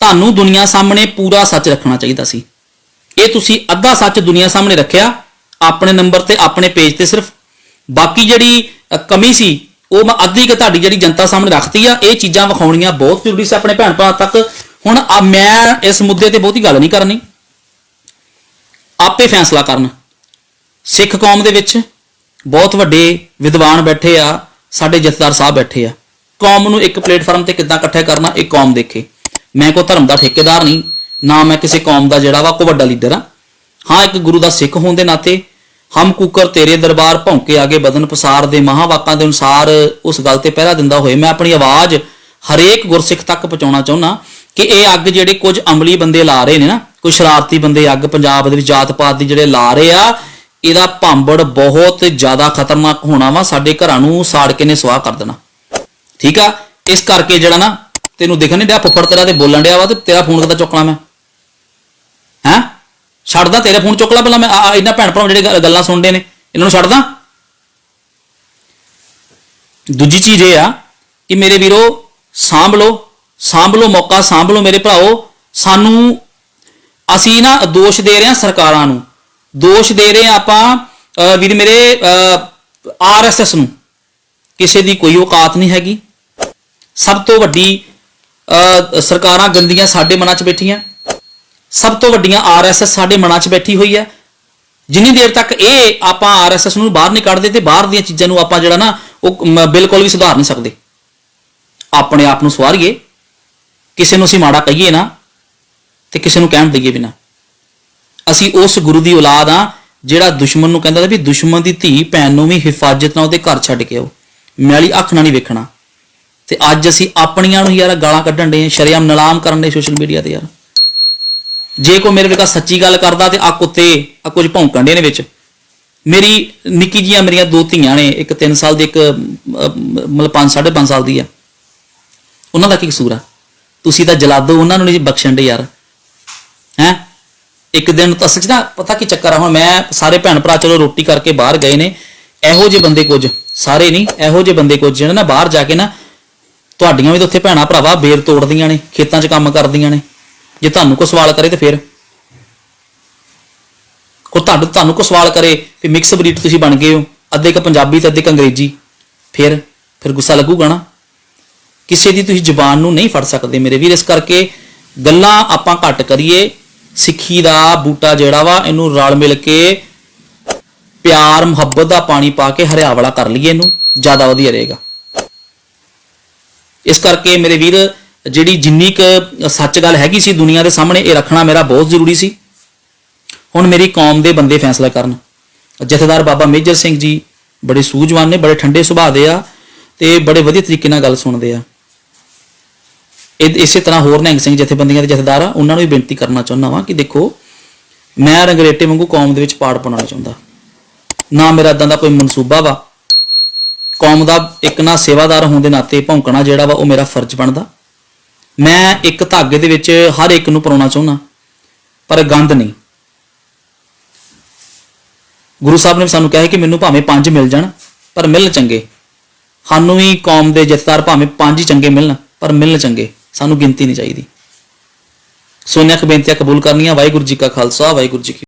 ਤੁਹਾਨੂੰ ਦੁਨੀਆ ਸਾਹਮਣੇ ਪੂਰਾ ਸੱਚ ਰੱਖਣਾ ਚਾਹੀਦਾ ਸੀ। ਇਹ ਤੁਸੀਂ ਅੱਧਾ ਸੱਚ ਦੁਨੀਆ ਸਾਹਮਣੇ ਰੱਖਿਆ, ਆਪਣੇ ਨੰਬਰ ਤੇ, ਆਪਣੇ ਪੇਜ ਤੇ ਸਿਰਫ। ਬਾਕੀ ਜਿਹੜੀ ਕਮੀ ਸੀ, ਉਹ ਮੈਂ ਅੱਧੀ ਕਿ ਤੁਹਾਡੀ ਜਿਹੜੀ ਜਨਤਾ ਸਾਹਮਣੇ ਰੱਖਤੀ ਆ, ਇਹ ਚੀਜ਼ਾਂ ਵਿਖਾਉਣੀਆਂ ਬਹੁਤ ਜ਼ਰੂਰੀ ਸੀ ਆਪਣੇ ਭੈਣ ਭਰਾ ਤੱਕ। ਹੁਣ ਮੈਂ ਇਸ ਮੁੱਦੇ ਤੇ ਬਹੁਤੀ ਗੱਲ ਨਹੀਂ ਕਰਨੀ। ਆਪੇ ਫੈਸਲਾ ਕਰਨ। ਸਿੱਖ ਕੌਮ ਦੇ ਵਿੱਚ ਬਹੁਤ ਵੱਡੇ ਵਿਦਵਾਨ ਬੈਠੇ ਆ, ਸਾਡੇ ਜਥੇਦਾਰ ਸਾਹਿਬ ਬੈਠੇ ਆ। ਕੌਮ ਨੂੰ ਇੱਕ ਪਲੇਟਫਾਰਮ ਤੇ ਕਿੱਦਾਂ ਇਕੱਠੇ ਕਰਨਾ, ਇਹ ਕੌਮ ਦੇਖੇ। ਮੈਂ ਕੋਈ ਧਰਮ ਦਾ ਠੇਕੇਦਾਰ ਨਹੀਂ, ਨਾ ਮੈਂ ਕਿਸੇ ਕੌਮ ਦਾ ਜਿਹੜਾ ਵਾ ਕੋ ਵੱਡਾ ਲੀਡਰ ਆ। ਹਾਂ, ਇੱਕ ਗੁਰੂ ਦਾ ਸਿੱਖ ਹੋਣ ਦੇ ਨਾਤੇ ਹਮ ਕੁਕਰ ਤੇਰੇ ਦਰਬਾਰ ਭੌਂਕੇ ਆਗੇ ਬਦਨ ਪਸਾਰ ਦੇ ਮਹਾਵਾਕਾਂ ਦੇ ਅਨੁਸਾਰ ਉਸ ਗੱਲ ਤੇ ਪਹਿਰਾ ਦਿੰਦਾ ਹੋਏ। ਮੈਂ ਆਪਣੀ ਆਵਾਜ਼ ਹਰੇਕ ਗੁਰਸਿੱਖ ਤੱਕ ਪਹੁੰਚਾਉਣਾ ਚਾਹੁੰਦਾ ਕਿ ਇਹ ਅੱਗ ਜਿਹੜੇ ਕੁਝ ਅਮਲੀ ਬੰਦੇ ਲਾ ਰਹੇ ਨੇ ਨਾ, ਕੋਈ ਸ਼ਰਾਰਤੀ ਬੰਦੇ ਅੱਗ ਪੰਜਾਬ ਦੇ ਵਿੱਚ ਜਾਤ ਪਾਤ ਦੀ ਜਿਹੜੇ ਲਾ ਰਹੇ ਆ ਇਹਦਾ ਭਾਂਬੜ ਬਹੁਤ ਜ਼ਿਆਦਾ ਖਤਰਨਾਕ ਹੋਣਾ ਵਾ, ਸਾਡੇ ਘਰਾਂ ਨੂੰ ਸਾੜ ਕੇ ਨੇ ਸਵਾਹ ਕਰ ਦੇਣਾ। ਠੀਕ ਆ? ਇਸ ਕਰਕੇ ਜਿਹੜਾ ਨਾ, ਤੈਨੂੰ ਦਿਖਣ ਨਹੀਂ ਡਿਆ, ਫੁੱਫੜ ਤੇਰਾ ਤੇ ਬੋਲਣ ਡਿਆ ਵਾ ਤੇ ਤੇਰਾ ਫੋਨ ਕਿੱਦਾਂ ਚੁੱਕਣਾ ਮੈਂ? ਹੈਂ? ਛੱਡਦਾ ਤੇਰਾ ਫੋਨ ਚੁੱਕ ਲੈ ਪਹਿਲਾਂ ਮੈਂ, ਆ- ਇਹਨਾਂ ਭੈਣ ਭਰਾ ਜਿਹੜੇ ਗੱਲ- ਗੱਲਾਂ ਸੁਣਦੇ ਨੇ, ਇਹਨਾਂ ਨੂੰ ਛੱਡਦਾ ਦੂਜੀ ਚੀਜ਼ ਇਹ ਆ ਕਿ ਮੇਰੇ ਵੀਰੋ, ਸਾਂਭ ਲਓ ਸਾਂਭ ਲਓ ਮੌਕਾ, ਸਾਂਭ ਲਓ ਮੇਰੇ ਭਰਾਓ, ਸਾਨੂੰ ਅਸੀਂ ਨਾ ਦੋਸ਼ ਦੇ ਰਹੇ ਹਾਂ ਸਰਕਾਰਾਂ ਨੂੰ। ਦੋਸ਼ ਦੇ ਰਹੇ ਹਾਂ ਆਪਾਂ ਵੀਰ ਮੇਰੇ ਆਰਐਸਐਸ ਨੂੰ। ਕਿਸੇ ਦੀ ਕੋਈ ਔਕਾਤ ਨਹੀਂ ਹੈਗੀ। ਸਭ ਤੋਂ ਵੱਡੀ ਸਰਕਾਰਾਂ ਗੰਦੀਆਂ ਸਾਡੇ ਮਨਾਂ 'ਚ ਬੈਠੀਆਂ। ਸਭ ਤੋਂ ਵੱਡੀਆਂ ਆਰਐਸਐਸ ਸਾਡੇ ਮਨਾਂ 'ਚ ਬੈਠੀ ਹੋਈ ਹੈ। ਜਿੰਨੀ ਦੇਰ ਤੱਕ ਇਹ ਆਪਾਂ ਆਰਐਸਐਸ ਨੂੰ ਬਾਹਰ ਨਹੀਂ ਕੱਢਦੇ ਤੇ ਬਾਹਰ ਦੀਆਂ ਚੀਜ਼ਾਂ ਨੂੰ ਆਪਾਂ ਜਿਹੜਾ ਨਾ, ਉਹ ਬਿਲਕੁਲ ਵੀ ਸੁਧਾਰ ਨਹੀਂ ਸਕਦੇ। ਆਪਣੇ ਆਪ ਨੂੰ ਸਵਾਰੀਏ। ਕਿਸੇ ਨੂੰ ਅਸੀਂ ਮਾੜਾ ਕਹੀਏ ਨਾ, ਤੇ ਕਿਸੇ ਨੂੰ ਕਹਿਣ ਦਈਏ ਵੀ ਨਾ। ਅਸੀਂ ਉਸ ਗੁਰੂ ਦੀ ਔਲਾਦ ਆ ਜਿਹੜਾ ਦੁਸ਼ਮਣ ਨੂੰ ਕਹਿੰਦਾ ਵੀ ਦੁਸ਼ਮਣ ਦੀ ਧੀ ਭੈਣ ਨੂੰ ਵੀ ਹਿਫਾਜ਼ਤ ਨਾਲ ਉਹਦੇ ਘਰ ਛੱਡ ਕੇ ਆਓ। ਮੈਲੀ ਅੱਖ ਨਾਲ ਨਹੀਂ ਵੇਖਣਾ। ਤੇ ਅੱਜ ਅਸੀਂ ਆਪਣੀਆਂ ਨੂੰ ਯਾਰ ਗਾਲਾਂ ਕੱਢਣ ਦੇ ਸ਼ਰਿਆਮ ਨਲਾਮ ਕਰਨ ਦੇ ਸੋਸ਼ਲ ਮੀਡੀਆ ਤੇ ਯਾਰ। ਜੇ ਕੋਈ ਮੇਰੇ ਵੇਖਾ ਸੱਚੀ ਗੱਲ ਕਰਦਾ ਤੇ ਆ ਕੁੱਤੇ ਆ ਕੁਝ ਭੌਂਕਣ ਦੇ ਨੇ ਵਿੱਚ। ਮੇਰੀ ਨਿੱਕੀ ਜੀਆਂ ਮੇਰੀਆਂ ਦੋ ਧੀਆਂ ਨੇ ਇੱਕ 3 ਸਾਲ ਦੀ ਇੱਕ ਅਮ, ਮਤਲਬ 5 5.5 ਸਾਲ ਦੀ ਆ। ਉਹਨਾਂ ਦਾ ਕੀ ਕਸੂਰ ਆ? ਤੁਸੀਂ ਤਾਂ ਜਲਾਦੋ ਉਹਨਾਂ ਨੂੰ ਨਹੀਂ ਬਖਸ਼ਣ ਦੇ ਯਾਰ। ਹੈ? ਇੱਕ ਦਿਨ ਤਾਂ ਸੱਚ ਨਾ ਪਤਾ ਕੀ ਚੱਕਰ ਆ ਹੁਣ ਮੈਂ ਸਾਰੇ ਭੈਣ ਭਰਾ ਚਲੋ ਰੋਟੀ ਕਰਕੇ ਬਾਹਰ ਗਏ ਨੇ, ਇਹੋ ਜਿਹੇ ਬੰਦੇ ਕੁਝ, ਸਾਰੇ ਨਹੀਂ, ਇਹੋ ਜਿਹੇ ਬੰਦੇ ਕੁਝ ਜਿਹੜੇ ਨਾ ਬਾਹਰ ਜਾ ਕੇ ਨਾ ਤੁਹਾਡੀਆਂ ਵੀ ਤਾਂ ਉੱਥੇ ਭੈਣਾ ਭਰਾਵਾ ਬੇਰ ਤੋੜਦੀਆਂ ਨੇ, ਖੇਤਾਂ 'ਚ ਕੰਮ ਕਰਦੀਆਂ ਨੇ, ਜੇ ਤੁਹਾਨੂੰ ਕੋਈ ਸਵਾਲ ਕਰੇ ਤੇ ਫਿਰ। ਕੋ ਤੁਹਾਨੂੰ ਤੁਹਾਨੂੰ ਕੋਈ ਸਵਾਲ ਕਰੇ ਵੀ ਮਿਕਸ ਬਰੀਡ ਤੁਸੀਂ ਬਣ ਗਏ ਹੋ, ਅੱਧੇ ਕ ਪੰਜਾਬੀ ਤੇ ਅੱਧੇ ਕ ਅੰਗਰੇਜ਼ੀ, ਫਿਰ ਫਿਰ ਗੁੱਸਾ ਲੱਗੂਗਾ ਨਾ। ਕਿਸੇ ਦੀ ਤੁਸੀਂ ਜ਼ੁਬਾਨ ਨੂੰ ਨਹੀਂ ਫੜ ਸਕਦੇ ਮੇਰੇ ਵੀਰ, ਇਸ ਕਰਕੇ ਗੱਲਾਂ ਆਪਾਂ ਘੱਟ ਕਰੀਏ ਸਿੱਖੀ ਦਾ ਬੂਟਾ ਜਿਹੜਾ ਵਾ, ਇਹਨੂੰ ਰਲ ਮਿਲ ਕੇ ਪਿਆਰ, ਮੁਹੱਬਤ ਦਾ ਪਾਣੀ ਪਾ ਕੇ ਹਰਿਆਵਲਾ ਕਰ ਲਈਏ ਇਹਨੂੰ, ਜ਼ਿਆਦਾ ਵਧੀਆ ਰਹੇਗਾ। ਇਸ ਕਰਕੇ ਮੇਰੇ ਵੀਰ, ਜਿਹੜੀ ਜਿੰਨੀ ਕ ਸੱਚ ਗੱਲ ਹੈਗੀ ਸੀ ਦੁਨੀਆ ਦੇ ਸਾਹਮਣੇ, ਇਹ ਰੱਖਣਾ ਮੇਰਾ ਬਹੁਤ ਜ਼ਰੂਰੀ ਸੀ। ਹੁਣ ਮੇਰੀ ਕੌਮ ਦੇ ਬੰਦੇ ਫੈਸਲਾ ਕਰਨ। ਜਥੇਦਾਰ ਬਾਬਾ ਮੇਜਰ ਸਿੰਘ ਜੀ ਬੜੇ ਸੂਝਵਾਨ ਨੇ, ਬੜੇ ਠੰਡੇ ਸੁਭਾਅ ਦੇ ਆ ਤੇ ਬੜੇ ਵਧੀਆ ਤਰੀਕੇ ਨਾਲ ਗੱਲ ਸੁਣਦੇ ਆ। ਇਹ ਇਸੇ ਤਰ੍ਹਾਂ ਹੋਰ ਨਿਹੰਗ ਸਿੰਘ ਜਥੇਬੰਦੀਆਂ ਦੇ ਜਥੇਦਾਰ ਆ, ਉਹਨਾਂ ਨੂੰ ਵੀ ਬੇਨਤੀ ਕਰਨਾ ਚਾਹੁੰਦਾ ਵਾਂ ਕਿ ਦੇਖੋ, ਮੈਂ ਰੰਗਰੇਟੇ ਵਾਂਗੂ ਕੌਮ ਦੇ ਵਿੱਚ ਪਾੜ ਪਾਉਣਾ ਚਾਹੁੰਦਾ। ਨਾ ਮੇਰਾ ਇਦਾਂ ਦਾ ਕੋਈ ਮਨਸੂਬਾ ਵਾ। ਕੌਮ ਦਾ ਇੱਕ ਨਾ ਸੇਵਾਦਾਰ ਹੋਣ ਦੇ ਨਾਤੇ ਭੌਂਕਣਾ ਜਿਹੜਾ ਵਾ, ਉਹ ਮੇਰਾ ਫਰਜ਼ ਬਣਦਾ। ਮੈਂ ਇੱਕ ਧਾਗੇ ਦੇ ਵਿੱਚ ਹਰ ਇੱਕ ਨੂੰ ਪਰੋਣਾ ਚਾਹੁੰਦਾ, ਪਰ ਗੰਦ ਨਹੀਂ। ਗੁਰੂ ਸਾਹਿਬ ਨੇ ਸਾਨੂੰ ਕਿਹਾ ਹੈ ਕਿ ਮੈਨੂੰ ਭਾਵੇਂ ਪੰਜ ਮਿਲ ਜਾਣ, ਪਰ ਮਿਲਣ ਚੰਗੇ। ਸਾਨੂੰ ਵੀ ਕੌਮ ਦੇ ਜਥੇਦਾਰ ਭਾਵੇਂ ਪੰਜ ਹੀ ਚੰਗੇ ਮਿਲਣ, ਪਰ ਮਿਲਣ ਚੰਗੇ। ਸਾਨੂੰ ਗਿਣਤੀ ਨਹੀਂ ਚਾਹੀਦੀ। ਸੋਨਿਆ ਬੇਨਤੀਆਂ ਕਬੂਲ ਕਰਨੀਆਂ ਵਾਹਿਗੁਰੂ ਜੀ ਕਾ ਖਾਲਸਾ, ਵਾਹਿਗੁਰੂ ਜੀ ਕੀ